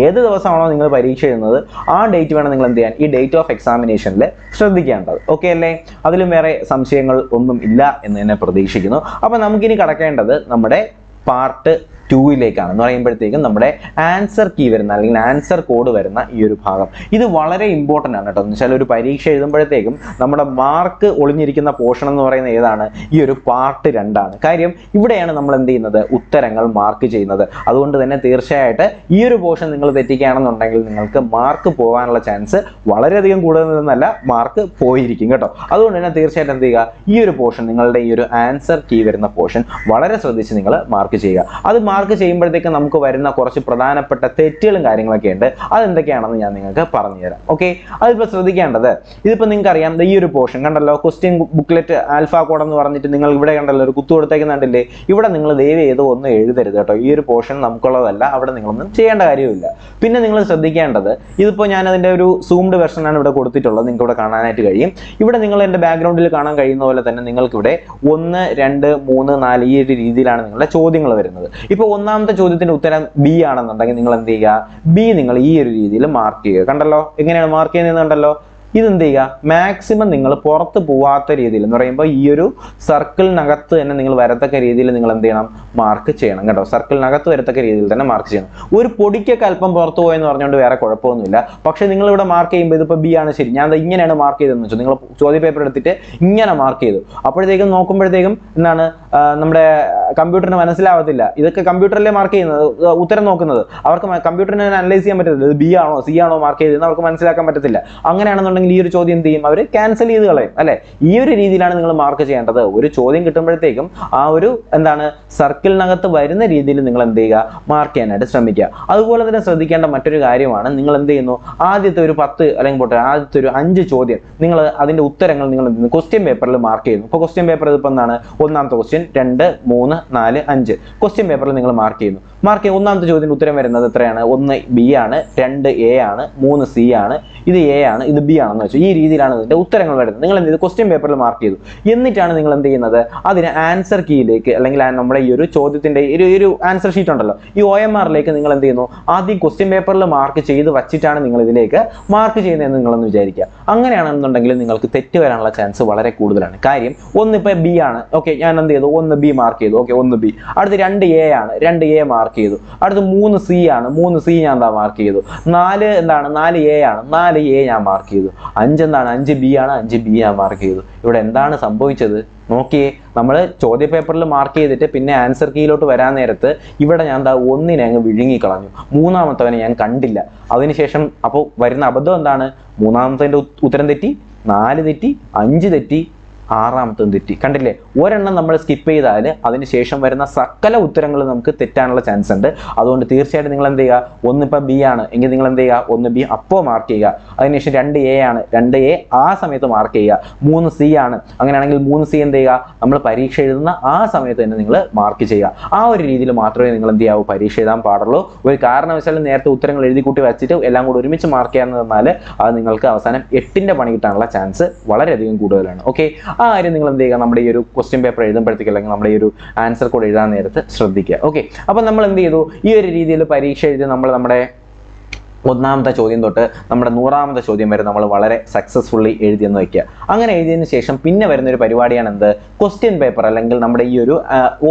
ഏത് ദിവസമാണോ നിങ്ങൾ പരീക്ഷ എഴുതുന്നത് ആ ഡേറ്റ് വേണം നിങ്ങൾ എന്ത് ചെയ്യാൻ? ഈ ഡേറ്റ് ഓഫ് എക്സാമിനേഷനിൽ ശ്രദ്ധിക്കേണ്ടത്. ഓക്കെ അല്ലേ? അതിലും വേറെ സംശയങ്ങൾ ഒന്നും ഇല്ല എന്ന് തന്നെ പ്രതീക്ഷിക്കുന്നു. അപ്പോൾ നമുക്കിനി കടക്കേണ്ടത് നമ്മുടെ പാർട്ട് ടൂയിലേക്കാണ് എന്ന് പറയുമ്പോഴത്തേക്കും നമ്മുടെ ആൻസർ കീ വരുന്ന അല്ലെങ്കിൽ ആൻസർ കോഡ് വരുന്ന ഈ ഒരു ഭാഗം. ഇത് വളരെ ഇമ്പോർട്ടന്റ് ആണ് കേട്ടോ. എന്ന് വെച്ചാൽ ഒരു പരീക്ഷ എഴുതുമ്പോഴത്തേക്കും നമ്മുടെ മാർക്ക് ഒളിഞ്ഞിരിക്കുന്ന പോർഷൻ എന്ന് പറയുന്നത് ഏതാണ്? ഈ ഒരു പാർട്ട് രണ്ടാണ്. കാര്യം ഇവിടെയാണ് നമ്മൾ എന്ത് ചെയ്യുന്നത്? ഉത്തരങ്ങൾ മാർക്ക് ചെയ്യുന്നത്. അതുകൊണ്ട് തന്നെ തീർച്ചയായിട്ട് ഈ ഒരു പോർഷൻ നിങ്ങൾ തെറ്റിക്കുകയാണെന്നുണ്ടെങ്കിൽ നിങ്ങൾക്ക് മാർക്ക് പോകാനുള്ള ചാൻസ് വളരെയധികം കൂടുതലെന്നല്ല മാർക്ക് പോയിരിക്കും കേട്ടോ. അതുകൊണ്ട് തന്നെ തീർച്ചയായിട്ടും എന്ത് ചെയ്യുക? ഈ ഒരു പോർഷൻ നിങ്ങളുടെ ഈ ഒരു ആൻസർ കീ വരുന്ന പോർഷൻ വളരെ ശ്രദ്ധിച്ച് നിങ്ങൾ മാർക്ക് ചെയ്യുക. അത് മാർക്ക് ചെയ്യുമ്പോഴത്തേക്ക് നമുക്ക് വരുന്ന കുറച്ച് പ്രധാനപ്പെട്ട തെറ്റുകളും കാര്യങ്ങളൊക്കെ ഉണ്ട്. അതെന്തൊക്കെയാണെന്ന് ഞാൻ നിങ്ങൾക്ക് പറഞ്ഞു തരാം. ഓക്കെ അതിപ്പോൾ ശ്രദ്ധിക്കേണ്ടത് ഇതിപ്പോൾ നിങ്ങൾക്ക് അറിയാം ദേ ഈ ഒരു പോർഷൻ കണ്ടല്ലോ ക്വസ്റ്റ്യൻ ബുക്ക്ലെറ്റ് ആൽഫ കോഡ് എന്ന് പറഞ്ഞിട്ട് നിങ്ങൾ ഇവിടെ കണ്ടല്ലോ ഒരു കുത്തു കൊടുത്തേക്കുന്നുണ്ടല്ലേ? ഇവിടെ നിങ്ങൾ ദയവ് ചെയ്ത് ഒന്നും എഴുതരുത് കേട്ടോ. ഈ ഒരു പോർഷൻ നമുക്കുള്ളതല്ല അവിടെ നിങ്ങളൊന്നും ചെയ്യേണ്ട കാര്യമില്ല. പിന്നെ നിങ്ങൾ ശ്രദ്ധിക്കേണ്ടത് ഇതിപ്പോൾ ഞാൻ അതിന്റെ ഒരു സൂംഡ് വെർഷനാണ് ഇവിടെ കൊടുത്തിട്ടുള്ളത് നിങ്ങൾക്ക് ഇവിടെ കാണാനായിട്ട് കഴിയും. ഇവിടെ നിങ്ങൾ എന്റെ ബാക്ക്ഗ്രൗണ്ടിൽ കാണാൻ കഴിയുന്ന പോലെ തന്നെ നിങ്ങൾക്ക് ഇവിടെ ഒന്ന് രണ്ട് മൂന്ന് നാല് ഈ ഒരു രീതിയിലാണ് നിങ്ങളുടെ ചോദ്യങ്ങൾ വരുന്നത്. ഇപ്പോൾ ഒന്നാമത്തെ ചോദ്യത്തിന്റെ ഉത്തരം ബി ആണെന്നുണ്ടെങ്കിൽ നിങ്ങൾ എന്ത് ചെയ്യുക? ബി നിങ്ങൾ ഈ ഒരു രീതിയിൽ മാർക്ക് ചെയ്യുക. കണ്ടല്ലോ? എങ്ങനെയാണ് മാർക്ക് ചെയ്യുന്നത് കണ്ടല്ലോ? ഇതെന്ത് ചെയ്യുക മാക്സിമം നിങ്ങൾ പുറത്ത് പോവാത്ത രീതിയിൽ എന്ന് പറയുമ്പോൾ ഈ ഒരു സർക്കിളിനകത്ത് തന്നെ നിങ്ങൾ വരത്തക്ക രീതിയിൽ നിങ്ങൾ എന്ത് ചെയ്യണം? മാർക്ക് ചെയ്യണം കേട്ടോ. സർക്കിളിനകത്ത് വരത്തക്ക രീതിയിൽ തന്നെ മാർക്ക് ചെയ്യണം. ഒരു പൊടിക്കൊക്കെ അല്പം പുറത്ത് പോയെന്ന് പറഞ്ഞുകൊണ്ട് വേറെ കുഴപ്പമൊന്നുമില്ല. പക്ഷേ നിങ്ങൾ ഇവിടെ മാർക്ക് ചെയ്യുമ്പോൾ ഇതിപ്പോൾ ബി ആണ് ശരി. ഞാൻ ഇങ്ങനെയാണ് മാർക്ക് ചെയ്തതെന്ന് വെച്ചാൽ നിങ്ങൾ ചോദ്യ പേപ്പർ എടുത്തിട്ട് ഇങ്ങനെ മാർക്ക് ചെയ്തു. അപ്പോഴത്തേക്കും നോക്കുമ്പോഴത്തേക്കും എന്താണ് നമ്മുടെ കമ്പ്യൂട്ടറിന് മനസ്സിലാവത്തില്ല. ഇതൊക്കെ കമ്പ്യൂട്ടറിലെ മാർക്ക് ചെയ്യുന്നത്? ഉത്തരം നോക്കുന്നത്. അവർക്ക് കമ്പ്യൂട്ടറിനെ അനലൈസ് ചെയ്യാൻ പറ്റത്തില്ല. ഇത് ബി ആണോ സി ആണോ മാർക്ക് ചെയ്തതെന്ന് അവർക്ക് മനസ്സിലാക്കാൻ പറ്റത്തില്ല. അങ്ങനെയാണെന്നുണ്ടെങ്കിൽ ഈ ഒരു ചോദ്യം എന്ത് ചെയ്യും? അവർ ക്യാൻസൽ ചെയ്ത് കളയും അല്ലെ? ഈ ഒരു രീതിയിലാണ് നിങ്ങൾ മാർക്ക് ചെയ്യേണ്ടത്. ഒരു ചോദ്യം കിട്ടുമ്പോഴത്തേക്കും ആ ഒരു എന്താണ് സർക്കിളിനകത്ത് വരുന്ന രീതിയിൽ നിങ്ങൾ എന്ത് ചെയ്യുക? മാർക്ക് ചെയ്യാനായിട്ട് ശ്രമിക്കുക. അതുപോലെ തന്നെ ശ്രദ്ധിക്കേണ്ട മറ്റൊരു കാര്യമാണ് നിങ്ങൾ എന്ത് ചെയ്യുന്നു? ആദ്യത്തെ ഒരു പത്ത് അല്ലെങ്കിൽ പോട്ടെ ആദ്യത്തെ ഒരു അഞ്ച് ചോദ്യം നിങ്ങൾ അതിന്റെ ഉത്തരങ്ങൾ നിങ്ങൾ ക്വസ്റ്റ്യൻ പേപ്പറിൽ മാർക്ക് ചെയ്യുന്നു. ഇപ്പോൾ ക്വസ്റ്റ്യൻ പേപ്പർ ഇതിപ്പോൾ എന്താണ്? ഒന്നാമത്തെ ക്വസ്റ്റ്യൻ രണ്ട് മൂന്ന് നാല് അഞ്ച്. ക്വസ്റ്റ്യൻ പേപ്പറിൽ നിങ്ങൾ മാർക്ക് ചെയ്യുന്നു. മാർക്ക് ഒന്നാമത്തെ ചോദ്യത്തിന് ഉത്തരം വരുന്നത് എത്രയാണ്? ഒന്ന് ബി ആണ് രണ്ട് എ ആണ് മൂന്ന് സി ആണ്. ഇത് എ ആണ് ഇത് ബി ആണെന്ന് വെച്ചു. ഈ രീതിയിലാണ് ഇതിന്റെ ഉത്തരങ്ങൾ വരുന്നത്. നിങ്ങൾ എന്ത് ചെയ്തു? ക്വസ്റ്റ്യൻ പേപ്പറിൽ മാർക്ക് ചെയ്തു. എന്നിട്ടാണ് നിങ്ങൾ എന്ത് ചെയ്യുന്നത്? അതിന് ആൻസർ കീയിലേക്ക് അല്ലെങ്കിൽ നമ്മുടെ ഈ ഒരു ചോദ്യത്തിന്റെ ഒരു ഒരു ആൻസർ ഷീറ്റ് ഉണ്ടല്ലോ. ഈ ഒ എം ആറിലേക്ക് നിങ്ങൾ എന്ത് ചെയ്യുന്നു? ആദ്യം ക്വസ്റ്റ്യൻ പേപ്പറിൽ മാർക്ക് ചെയ്ത് വച്ചിട്ടാണ് നിങ്ങൾ ഇതിലേക്ക് മാർക്ക് ചെയ്യുന്നതെന്ന് നിങ്ങളൊന്ന് വിചാരിക്കുക. അങ്ങനെയാണെന്നുണ്ടെങ്കിൽ നിങ്ങൾക്ക് തെറ്റ് വരാനുള്ള ചാൻസ് വളരെ കൂടുതലാണ്. കാര്യം ഒന്നിപ്പോൾ ബി ആണ്. ഓക്കെ ഞാൻ എന്ത് ചെയ്തു? ഒന്ന് ബി മാർക്ക് ചെയ്തു. ഓക്കെ ഒന്ന് ബി അടുത്ത് രണ്ട് എ ആണ്. രണ്ട് എ മാർക്ക് ചെയ്തു. അടുത്ത് മൂന്ന് സി ആണ്. മൂന്ന് സി ഞാൻ എന്താ മാർക്ക് ചെയ്തു? നാല് എന്താണ്? നാല് എ ആണ്. നാല് എ ഞാൻ മാർക്ക് ചെയ്തു. അഞ്ച് എന്താണ്? അഞ്ച് ബി ആണ്. അഞ്ച് ബി ഞാൻ മാർക്ക് ചെയ്തു. ഇവിടെ എന്താണ് സംഭവിച്ചത്? നോക്കിയേ നമ്മൾ ചോദ്യ പേപ്പറിൽ മാർക്ക് ചെയ്തിട്ട് പിന്നെ ആൻസർ കീയിലോട്ട് വരാൻ നേരത്ത് ഇവിടെ ഞാൻ എന്താ ഒന്നിനെ അങ്ങ് വിഴുങ്ങി കളഞ്ഞു മൂന്നാമത്തവനെ ഞാൻ കണ്ടില്ല. അതിനുശേഷം അപ്പോൾ വരുന്ന അബദ്ധം എന്താണ്? മൂന്നാമത്തെ ഉത്തരം തെറ്റി നാല് തെറ്റി അഞ്ച് തെറ്റി ആറാമത്തും തെറ്റി. കണ്ടില്ലേ? ഒരെണ്ണം നമ്മൾ സ്കിപ്പ് ചെയ്താൽ അതിന് ശേഷം വരുന്ന സകല ഉത്തരങ്ങൾ നമുക്ക് തെറ്റാനുള്ള ചാൻസ് ഉണ്ട്. അതുകൊണ്ട് തീർച്ചയായിട്ടും നിങ്ങൾ എന്ത് ചെയ്യുക? ഒന്നിപ്പോൾ ബി ആണ്. എങ്കിൽ നിങ്ങൾ എന്ത് ചെയ്യുക? ഒന്ന് ബി അപ്പോൾ മാർക്ക് ചെയ്യുക. അതിനുശേഷം രണ്ട് എ ആണ്. രണ്ട് എ ആ സമയത്ത് മാർക്ക് ചെയ്യുക. മൂന്ന് സി ആണ്. അങ്ങനെയാണെങ്കിൽ മൂന്ന് സി എന്ത് ചെയ്യുക? നമ്മൾ പരീക്ഷ എഴുതുന്ന ആ സമയത്ത് തന്നെ നിങ്ങൾ മാർക്ക് ചെയ്യുക. ആ ഒരു രീതിയിൽ മാത്രമേ നിങ്ങൾ എന്ത് ചെയ്യാവൂ? പരീക്ഷ എഴുതാൻ പാടുള്ളൂ. ഒരു കാരണവശാലും നേരത്തെ ഉത്തരങ്ങൾ എഴുതി കൂട്ടി വെച്ചിട്ട് എല്ലാം കൂടി ഒരുമിച്ച് മാർക്ക് ചെയ്യാമെന്ന് തന്നാൽ അത് നിങ്ങൾക്ക് അവസാനം എട്ടിന്റെ പണി കിട്ടാനുള്ള ചാൻസ് വളരെയധികം കൂടുതലാണ്. ഓക്കെ ആ കാര്യം നിങ്ങൾ എന്ത് ചെയ്യുക? നമ്മുടെ ഈ ഒരു ക്വസ്റ്റ്യൻ പേപ്പർ എഴുതുമ്പോഴത്തേക്ക് അല്ലെങ്കിൽ നമ്മുടെ ഈ ഒരു ആൻസർ കൂടെ എഴുതാൻ നേരത്ത് ശ്രദ്ധിക്കുക. ഓക്കെ അപ്പം നമ്മൾ എന്ത് ചെയ്തു? ഈ ഒരു രീതിയിൽ പരീക്ഷ എഴുതി നമ്മൾ നമ്മുടെ ഒന്നാമത്തെ ചോദ്യം തൊട്ട് നമ്മുടെ നൂറാമത്തെ ചോദ്യം വരെ നമ്മൾ വളരെ സക്സസ്ഫുള്ളി എഴുതിയെന്ന് വയ്ക്കുക. അങ്ങനെ എഴുതിയതിന് ശേഷം പിന്നെ വരുന്ന ഒരു പരിപാടിയാണ് എന്ത് ക്വസ്റ്റ്യൻ പേപ്പർ അല്ലെങ്കിൽ നമ്മുടെ ഈ ഒരു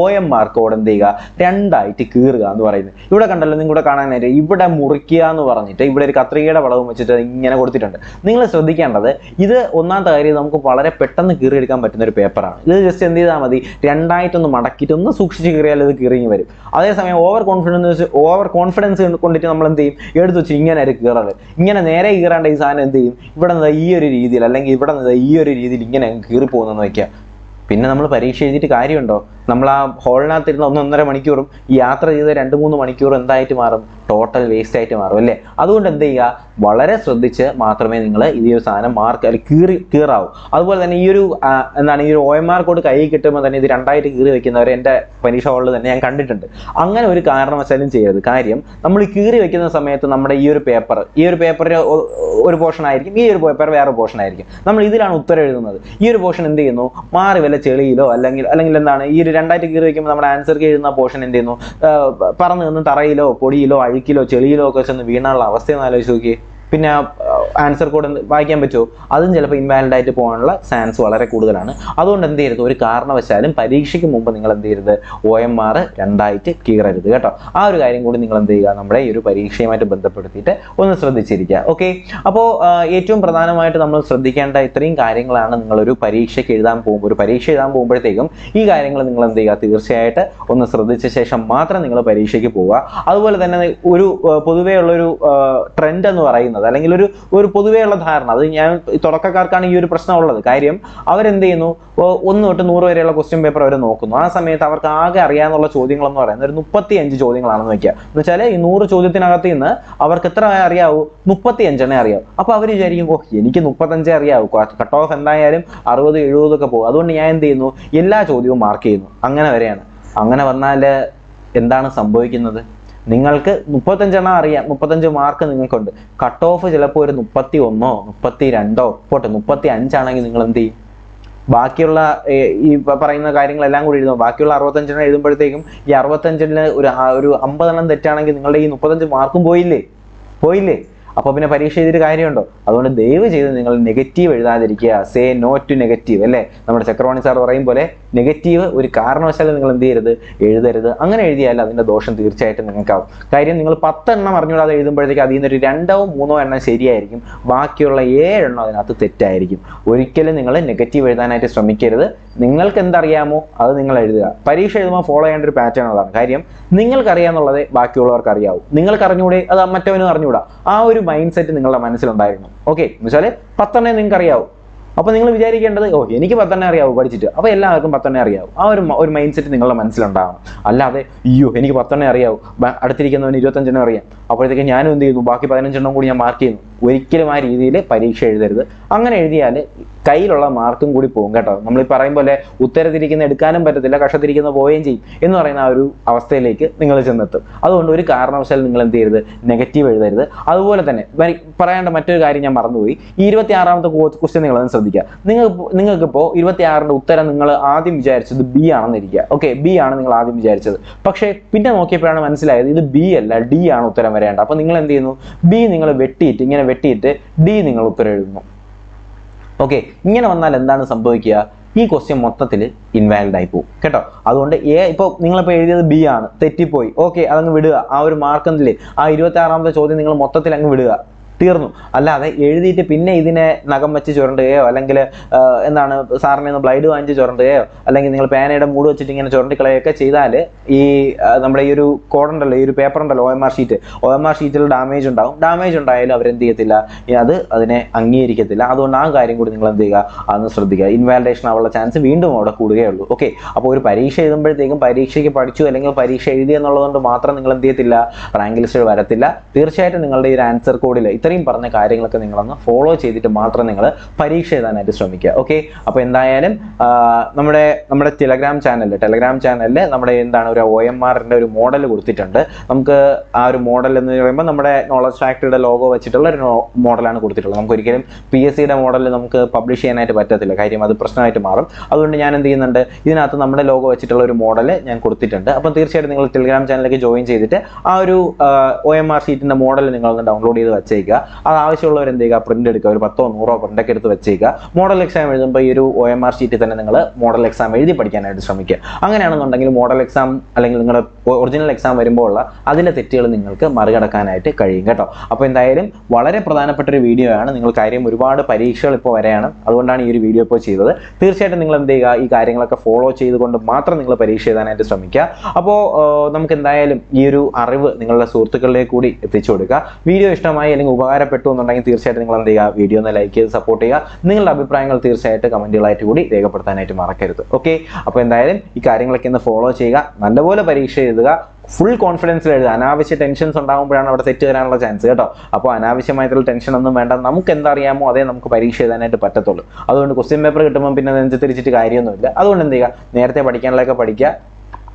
ഒ എം മാർക്കോട് എന്ത് ചെയ്യുക? രണ്ടായിട്ട് കീറുക എന്ന് പറയുന്നത്. ഇവിടെ കണ്ടല്ലോ നിങ്ങളുടെ കാണാനായിട്ട് ഇവിടെ മുറിക്കുക എന്ന് പറഞ്ഞിട്ട് ഇവിടെ ഒരു കത്രികയുടെ വളവും വെച്ചിട്ട് ഇങ്ങനെ കൊടുത്തിട്ടുണ്ട്. നിങ്ങൾ ശ്രദ്ധിക്കേണ്ടത് ഇത് ഒന്നാമത്തെ കാര്യം നമുക്ക് വളരെ പെട്ടെന്ന് കീറിയെടുക്കാൻ പറ്റുന്ന ഒരു പേപ്പറാണ് ഇത് ജസ്റ്റ് എന്ത് ചെയ്താൽ മതി? രണ്ടായിട്ടൊന്ന് മടക്കിയിട്ട് ഒന്ന് സൂക്ഷിച്ച് കീറിയാൽ ഇത് കീറിങ്ങി വരും. അതേസമയം ഓവർ കോൺഫിഡൻസ് ഓവർ കോൺഫിഡൻസ് കൊണ്ടിട്ട് നമ്മൾ എന്ത് ചെയ്യും? എടുത്ത് വെച്ച് ഇങ്ങനെ ഒരു കീറൽ ഇങ്ങനെ നേരെ കീറാണ്ട് ഈ സാധനം എന്ത് ചെയ്യും? ഇവിടെ നിന്ന് ഈ ഒരു രീതിയിൽ അല്ലെങ്കിൽ ഇവിടെ നിന്ന് ഈ ഒരു രീതിയിൽ ഇങ്ങനെ അങ്ങ് കീറി പോകുന്നെന്ന് വയ്ക്കുക. പിന്നെ നമ്മൾ പരീക്ഷ എഴുതിയിട്ട് കാര്യമുണ്ടോ? നമ്മൾ ആ ഹോളിനകത്തിരുന്ന ഒന്നൊന്നര മണിക്കൂറും യാത്ര ചെയ്ത് രണ്ട് മൂന്ന് മണിക്കൂർ എന്തായിട്ട് മാറും? ടോട്ടൽ വേസ്റ്റ് ആയിട്ട് മാറും അല്ലേ? അതുകൊണ്ട് എന്ത് ചെയ്യുക? വളരെ ശ്രദ്ധിച്ച് മാത്രമേ നിങ്ങൾ ഈ ഒരു സാധനം മാർക്ക് അല്ലെങ്കിൽ കീറി കീറാവൂ. അതുപോലെ തന്നെ ഈ ഒരു എന്താണ് ഈ ഒരു ഒ എം ആർ കോഡ് കൈ കിട്ടുമ്പോൾ തന്നെ ഇത് രണ്ടായിട്ട് കീറി വെക്കുന്നവരെ എന്റെ പരീക്ഷ ഹോളിൽ തന്നെ ഞാൻ കണ്ടിട്ടുണ്ട്. അങ്ങനെ ഒരു കാരണവശാലും ചെയ്യരുത്. കാര്യം നമ്മൾ കീറി വെക്കുന്ന സമയത്ത് നമ്മുടെ ഈ ഒരു പേപ്പർ ഈ ഒരു പേപ്പറിന് ഒരു പോർഷൻ ആയിരിക്കും ഈ ഒരു പേപ്പർ വേറെ പോർഷൻ ആയിരിക്കും. നമ്മൾ ഇതിലാണ് ഉത്തരം എഴുതുന്നത്. ഈ ഒരു പോർഷൻ എന്ത് ചെയ്യുന്നു? മാറി വല്ല ചെളിയിലോ അല്ലെങ്കിൽ അല്ലെങ്കിൽ എന്താണ് ഈ ഒരു രണ്ടായിട്ട് കീറി വെക്കുമ്പോൾ നമ്മുടെ ആൻസർ എഴുതുന്ന പോർഷൻ എന്ത് ചെയ്യുന്നു? പറന്ന് നിന്ന് തറയിലോ പൊടിയിലോ അഴുക്കിലോ ചെളിയിലോ ഒക്കെ ചെന്ന് വീണാനുള്ള അവസ്ഥയൊന്ന് ആലോചിച്ച് നോക്കിയേ. പിന്നെ ആൻസർ കോഡ് വായിക്കാൻ പറ്റുമോ? അതും ചിലപ്പോൾ ഇൻവാലിഡ് ആയിട്ട് പോകാനുള്ള ചാൻസ് വളരെ കൂടുതലാണ്. അതുകൊണ്ട് എന്ത് ചെയ്യരുത്? ഒരു കാരണവശാലും പരീക്ഷയ്ക്ക് മുമ്പ് നിങ്ങൾ എന്ത് ചെയ്യരുത്? ഒ എം ആർ രണ്ടായിട്ട് കീറരുത് കേട്ടോ. ആ ഒരു കാര്യം കൂടി നിങ്ങൾ എന്ത് ചെയ്യുക? നമ്മുടെ ഈ ഒരു പരീക്ഷയുമായിട്ട് ബന്ധപ്പെടുത്തിയിട്ട് ഒന്ന് ശ്രദ്ധിച്ചിരിക്കുക ഓക്കെ അപ്പോൾ ഏറ്റവും പ്രധാനമായിട്ട് നമ്മൾ ശ്രദ്ധിക്കേണ്ട ഇത്രയും കാര്യങ്ങളാണ് നിങ്ങളൊരു പരീക്ഷയ്ക്ക് എഴുതാൻ പോകുമ്പോൾ ഒരു പരീക്ഷ എഴുതാൻ പോകുമ്പോഴത്തേക്കും ഈ കാര്യങ്ങൾ നിങ്ങൾ എന്ത് ചെയ്യുക? തീർച്ചയായിട്ട് ഒന്ന് ശ്രദ്ധിച്ച ശേഷം മാത്രം നിങ്ങൾ പരീക്ഷയ്ക്ക് പോവുക. അതുപോലെ തന്നെ ഒരു പൊതുവെയുള്ളൊരു ട്രെൻഡ് എന്ന് പറയുന്നത് പറയുന്നത്. അല്ലെങ്കിൽ ഒരു ഒരു പൊതുവെയുള്ള ധാരണ. അത് ഞാൻ തുടക്കക്കാർക്കാണ് ഈ ഒരു പ്രശ്നം ഉള്ളത്. കാര്യം അവരെന്ത് ചെയ്യുന്നു? ഒന്ന് തൊട്ട് നൂറ് വരെയുള്ള ക്വസ്റ്റ്യൻ പേപ്പർ അവർ നോക്കുന്നു. ആ സമയത്ത് അവർക്ക് ആകെ അറിയാനുള്ള ചോദ്യങ്ങൾ എന്ന് പറയുന്നത് ഒരു മുപ്പത്തി അഞ്ച് ചോദ്യങ്ങളാണെന്ന് വെക്കുക. എന്ന് വെച്ചാൽ ഈ നൂറ് ചോദ്യത്തിനകത്ത് നിന്ന് അവർക്ക് എത്ര അറിയാവൂ? മുപ്പത്തി അഞ്ചെണ്ണേ അറിയാവൂ. അപ്പൊ അവർ വിചാരിക്കും ഓ എനിക്ക് മുപ്പത്തഞ്ചേ അറിയാവൂ. കട്ട് ഓഫ് എന്തായാലും അറുപത് എഴുപതൊക്കെ പോകും. അതുകൊണ്ട് ഞാൻ എന്ത് ചെയ്യുന്നു? എല്ലാ ചോദ്യവും മാർക്ക് ചെയ്യുന്നു. അങ്ങനെ വരെയാണ്. അങ്ങനെ വന്നാൽ എന്താണ് സംഭവിക്കുന്നത്? നിങ്ങൾക്ക് മുപ്പത്തഞ്ചെണ്ണം അറിയാം. മുപ്പത്തഞ്ച് മാർക്ക് നിങ്ങൾക്കുണ്ട്. കട്ട് ഓഫ് ചിലപ്പോൾ ഒരു മുപ്പത്തി ഒന്നോ മുപ്പത്തി രണ്ടോ പോട്ടെ മുപ്പത്തി അഞ്ചാണെങ്കിൽ നിങ്ങൾ എന്ത് ചെയ്യും? ബാക്കിയുള്ള ഈ പറയുന്ന കാര്യങ്ങളെല്ലാം കൂടി എഴുതും. ബാക്കിയുള്ള അറുപത്തഞ്ചെണ്ണം എഴുതുമ്പോഴത്തേക്കും ഈ അറുപത്തഞ്ചിന് ഒരു ഒരു അമ്പതെണ്ണം തെറ്റാണെങ്കിൽ നിങ്ങളുടെ ഈ മുപ്പത്തഞ്ച് മാർക്കും പോയില്ലേ? പോയില്ലേ? അപ്പൊ പിന്നെ പരീക്ഷ എഴുതിയിട്ട് കാര്യമുണ്ടോ? അതുകൊണ്ട് ദയവ് ചെയ്ത് നിങ്ങൾ നെഗറ്റീവ് എഴുതാതിരിക്കുക. സേ നോ ടു നെഗറ്റീവ് അല്ലേ? നമ്മുടെ ചക്രവാണി സാർ പറയും പോലെ നെഗറ്റീവ് ഒരു കാരണവശാലും നിങ്ങൾ എന്ത് ചെയ്യരുത് എഴുതരുത്. അങ്ങനെ എഴുതിയാൽ അതിന്റെ ദോഷം തീർച്ചയായിട്ടും നിങ്ങൾക്കാവും. കാര്യം നിങ്ങൾ പത്തെണ്ണം അറിഞ്ഞുകൂടാതെ എഴുതുമ്പോഴത്തേക്ക് അതിൽ നിന്നൊരു രണ്ടോ മൂന്നോ എണ്ണം ശരിയായിരിക്കും. ബാക്കിയുള്ള ഏഴെണ്ണം അതിനകത്ത് തെറ്റായിരിക്കും. ഒരിക്കലും നിങ്ങൾ നെഗറ്റീവ് എഴുതാനായിട്ട് ശ്രമിക്കരുത്. നിങ്ങൾക്ക് എന്തറിയാമോ അത് നിങ്ങൾ എഴുതുക. പരീക്ഷ എഴുതുമ്പോൾ ഫോളോ ചെയ്യേണ്ട ഒരു പാറ്റേൺ അതാണ്. കാര്യം നിങ്ങൾക്ക് അറിയാന്നുള്ളതേ ബാക്കിയുള്ളവർക്ക് അറിയാവും. നിങ്ങൾക്ക് അറിഞ്ഞൂടെ അത് മറ്റവനും അറിഞ്ഞൂടാ ആ ഒരു മൈൻഡ് സെറ്റ് നിങ്ങളുടെ മനസ്സിലുണ്ടായിരുന്നു. ഓക്കെ എന്ന് വെച്ചാൽ പത്തെണ്ണേ നിങ്ങൾക്ക് അറിയാവൂ അപ്പൊ നിങ്ങൾ വിചാരിക്കേണ്ടത് ഓ എനിക്ക് പത്തെണ്ണേ അറിയാവൂ പഠിച്ചിട്ട്. അപ്പോൾ എല്ലാവർക്കും പത്തെണ്ണേ അറിയാവൂ. ആ ഒരു ഒരു മൈൻഡ് സെറ്റ് നിങ്ങളുടെ മനസ്സിലുണ്ടാവണം. അല്ലാതെ അയ്യോ എനിക്ക് പത്തെണ്ണേ അറിയാവൂ. അടുത്തിരിക്കുന്നവന് ഇരുപത്തഞ്ചെണ്ണം അറിയാം. അപ്പോഴത്തേക്ക് ഞാനും എന്ത് ചെയ്യുന്നു? ബാക്കി പതിനഞ്ചെണ്ണം കൂടി ഞാൻ മാർക്ക് ചെയ്യുന്നു. ഒരിക്കലും ആ രീതിയിൽ പരീക്ഷ എഴുതരുത്. അങ്ങനെ എഴുതിയാൽ കയ്യിലുള്ള മാർക്കും കൂടി പോകും കേട്ടോ. നമ്മൾ ഈ പറയും പോലെ ഉത്തരത്തിരിക്കുന്ന എടുക്കാനും പറ്റത്തില്ല കഷത്തിരിക്കുന്ന പോവുകയും ചെയ്യും എന്ന് പറയുന്ന ആ ഒരു അവസ്ഥയിലേക്ക് നിങ്ങൾ ചെന്നെത്തും. അതുകൊണ്ട് ഒരു കാരണവശാലും നിങ്ങൾ എന്ത് ചെയ്യരുത് നെഗറ്റീവ് എഴുതരുത്. അതുപോലെ തന്നെ പറയേണ്ട മറ്റൊരു കാര്യം ഞാൻ മറന്നുപോയി. ഇരുപത്തി ആറാമത്തെ ക്വസ്റ്റ്യൻ നിങ്ങളൊന്ന് ശ്രദ്ധിക്കുക. നിങ്ങൾ നിങ്ങൾക്കിപ്പോൾ ഇരുപത്തി ആറിന്റെ ഉത്തരം നിങ്ങൾ ആദ്യം വിചാരിച്ചത് ബി ആണെന്നിരിക്കുക. ഓക്കെ ബി ആണ് നിങ്ങൾ ആദ്യം വിചാരിച്ചത്. പക്ഷേ പിന്നെ നോക്കിയപ്പോഴാണ് മനസ്സിലായത് ഇത് ബി അല്ല ഡി ആണ് ഉത്തരം വരേണ്ടത്. അപ്പോൾ നിങ്ങൾ എന്ത് ചെയ്യുന്നു? ബി നിങ്ങൾ വെട്ടിയിട്ട് ഇങ്ങനെ വെട്ടിയിട്ട് ഡി നിങ്ങൾ ഉത്തരം എഴുതുന്നു ഓക്കെ ഇങ്ങനെ വന്നാൽ എന്താണ് സംഭവിക്കുക? ഈ ക്വസ്റ്റ്യൻ മൊത്തത്തിൽ ഇൻവാലിഡ് ആയി പോകും. കേട്ടോ? അതുകൊണ്ട് എ ഇപ്പോൾ നിങ്ങളിപ്പോൾ എഴുതിയത് ബി ആണ്. തെറ്റിപ്പോയി. ഓക്കെ അതങ്ങ് വിടുക. ആ ഒരു മാർക്ക് ആ ഇരുപത്തി ആറാമത്തെ ചോദ്യം നിങ്ങൾ മൊത്തത്തിൽ അങ്ങ് വിടുക. തീർന്നു. അല്ലാതെ എഴുതിയിട്ട് പിന്നെ ഇതിനെ നഖം വെച്ച് ചുരണ്ടുകയോ അല്ലെങ്കിൽ എന്താണ് സാറിനെ ഒന്ന് ബ്ലൈഡ് വാങ്ങിച്ച് ചുരണ്ടുകയോ അല്ലെങ്കിൽ നിങ്ങൾ പേനയുടെ മൂട് വെച്ചിട്ട് ഇങ്ങനെ ചുരണ്ടിക്കളയൊക്കെ ചെയ്താൽ ഈ നമ്മുടെ ഈ ഒരു കോഡ് ഉണ്ടല്ലോ ഈ ഒരു പേപ്പർ ഉണ്ടല്ലോ O M R sheet O M R ഷീറ്റിൽ ഡാമേജ് ഉണ്ടാവും. ഡാമേജ് ഉണ്ടായാലും അവരെന്ത് ചെയ്യത്തില്ല? അത് അതിനെ അംഗീകരിക്കത്തില്ല. അതുകൊണ്ട് ആ കാര്യം കൂടി നിങ്ങൾ എന്ത് ചെയ്യുക? അതൊന്ന് ശ്രദ്ധിക്കുക. ഇൻവാലിഡേഷൻ ആവാനുള്ള ചാൻസ് വീണ്ടും അവിടെ കൂടുകയുള്ളൂ. ഓക്കെ അപ്പോൾ ഒരു പരീക്ഷ എഴുതുമ്പോഴത്തേക്കും പരീക്ഷയ്ക്ക് പഠിച്ചു അല്ലെങ്കിൽ പരീക്ഷ എഴുതി എന്നുള്ളതുകൊണ്ട് മാത്രം നിങ്ങൾ എന്ത് ചെയ്യത്തില്ല? റാങ്ക് ലിസ്റ്റ് വരത്തില്ല. തീർച്ചയായിട്ടും നിങ്ങളുടെ ഈ ഒരു ആൻസർ കോഡിൽ ഇത്രയും പറഞ്ഞ കാര്യങ്ങളൊക്കെ നിങ്ങളൊന്ന് ഫോളോ ചെയ്തിട്ട് മാത്രം നിങ്ങൾ പരീക്ഷ എഴുതാനായിട്ട് ശ്രമിക്കുക ഓക്കെ അപ്പോൾ എന്തായാലും നമ്മുടെ നമ്മുടെ ടെലഗ്രാം ചാനലിൽ ടെലഗ്രാം ചാനലിൽ നമ്മുടെ എന്താണ് ഒരു ഒ എം ആറിന്റെ ഒരു മോഡൽ കൊടുത്തിട്ടുണ്ട്. നമുക്ക് ആ ഒരു മോഡൽ എന്ന് പറയുമ്പോൾ നമ്മുടെ നോളജ് ഫാക്ടറിയുടെ ലോഗോ വെച്ചിട്ടുള്ള ഒരു മോഡലാണ് കൊടുത്തിട്ടുള്ളത്. നമുക്ക് ഒരിക്കലും പി എസ് സിയുടെ മോഡൽ നമുക്ക് പബ്ലിഷ് ചെയ്യാനായിട്ട് പറ്റത്തില്ല. കാര്യം അത് പ്രശ്നമായിട്ട് മാറും. അതുകൊണ്ട് ഞാൻ എന്ത് ചെയ്യുന്നുണ്ട് ഇതിനകത്ത് നമ്മുടെ ലോഗോ വെച്ചിട്ടുള്ള ഒരു മോഡൽ ഞാൻ കൊടുത്തിട്ടുണ്ട്. അപ്പം തീർച്ചയായിട്ടും നിങ്ങൾ ടെലിഗ്രാം ചാനലിലേക്ക് ജോയിൻ ചെയ്തിട്ട് ആ ഒരു ഒ എം ആർ ഷീറ്റിന്റെ മോഡൽ നിങ്ങളൊന്ന് ഡൗൺലോഡ് ചെയ്ത് വെച്ചേക്കുക. അത് ആവശ്യമുള്ളവർ എന്ത് ചെയ്യുക? പ്രിന്റ് എടുക്കുക. ഒരു പത്തോ നൂറോ പ്രിന്റ് ഒക്കെ എടുത്ത് വെച്ചേക്കുക. മോഡൽ എക്സാം എഴുതുമ്പോൾ ഈ ഒരു ഒ എം ആർ ഷീറ്റിൽ തന്നെ നിങ്ങൾ മോഡൽ എക്സാം എഴുതി പഠിക്കാനായിട്ട് ശ്രമിക്കുക. അങ്ങനെയാണെന്നുണ്ടെങ്കിൽ മോഡൽ എക്സാം അല്ലെങ്കിൽ നിങ്ങളുടെ ഒറിജിനൽ എക്സാം വരുമ്പോൾ ഉള്ള അതിലെ തെറ്റുകൾ നിങ്ങൾക്ക് മറികടക്കാനായിട്ട് കഴിയും കേട്ടോ. അപ്പോൾ എന്തായാലും വളരെ പ്രധാനപ്പെട്ട ഒരു വീഡിയോ ആണ്. നിങ്ങൾ കാര്യം ഒരുപാട് പരീക്ഷകൾ ഇപ്പോൾ വരെയാണ്. അതുകൊണ്ടാണ് ഈ ഒരു വീഡിയോ ഇപ്പോൾ ചെയ്തത്. തീർച്ചയായിട്ടും നിങ്ങൾ എന്ത് ചെയ്യുക? ഈ കാര്യങ്ങളൊക്കെ ഫോളോ ചെയ്തുകൊണ്ട് മാത്രം നിങ്ങൾ പരീക്ഷ എഴുതാനായിട്ട് ശ്രമിക്കുക. അപ്പോൾ നമുക്ക് എന്തായാലും ഈ ഒരു അറിവ് നിങ്ങളുടെ സുഹൃത്തുക്കളിലേക്ക് കൂടി എത്തിച്ചു കൊടുക്കുക. വീഡിയോ ഇഷ്ടമായി അല്ലെങ്കിൽ ഉപകാരപ്പെട്ടു എന്നുണ്ടെങ്കിൽ തീർച്ചയായിട്ടും നിങ്ങൾ എന്ത് ചെയ്യുക? വീഡിയോ ഒന്ന് ലൈക്ക് ചെയ്ത് സപ്പോർട്ട് ചെയ്യുക. നിങ്ങളുടെ അഭിപ്രായങ്ങൾ തീർച്ചയായിട്ടും കമന്റുകളായിട്ട് കൂടി രേഖപ്പെടുത്താനായിട്ട് മറക്കരുത്. ഓക്കെ അപ്പോൾ എന്തായാലും ഈ കാര്യങ്ങളൊക്കെ ഒന്ന് ഫോളോ ചെയ്യുക. നല്ലപോലെ പരീക്ഷ എഴുതുക ഫുൾ കോൺഫിഡൻസിൽ എഴുതുക. അനാവശ്യ ടെൻഷൻസ് ഉണ്ടാകുമ്പോഴാണ് അവിടെ തെറ്റ് വരാനുള്ള ചാൻസ് കേട്ടോ. അപ്പോൾ അനാവശ്യമായിട്ടുള്ള ടെൻഷൻ ഒന്നും വേണ്ട. നമുക്ക് എന്തറിയാമോ അതേ നമുക്ക് പരീക്ഷ എഴുതാനായിട്ട് പറ്റത്തുള്ളൂ. അതുകൊണ്ട് ക്വസ്റ്റ്യൻ പേപ്പർ കിട്ടുമ്പോൾ പിന്നെ നെഞ്ച് തിരിച്ചിട്ട് കാര്യമൊന്നുമില്ല. അതുകൊണ്ട് എന്ത് ചെയ്യുക? നേരത്തെ പഠിക്കാനുള്ളതൊക്കെ പഠിക്കുക.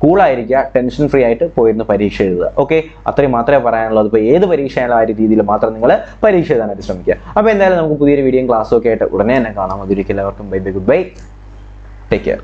കൂളായിരിക്കുക ടെൻഷൻ ഫ്രീ ആയിട്ട് പോയിരുന്ന് പരീക്ഷ എഴുതുക. ഓക്കെ അത്രയും മാത്രമേ പറയാനുള്ളൂ. ഇപ്പോൾ ഏത് പരീക്ഷയായാലും ആ ഒരു രീതിയിൽ മാത്രം നിങ്ങൾ പരീക്ഷ എഴുതാനായിട്ട് ശ്രമിക്കുക. അപ്പോൾ എന്തായാലും നമുക്ക് പുതിയൊരു വീഡിയോയും ക്ലാസ്സും ഒക്കെ ആയിട്ട് ഉടനെ തന്നെ കാണാം. അതൊരിക്കലും എല്ലാവർക്കും bye bye good bye. Take care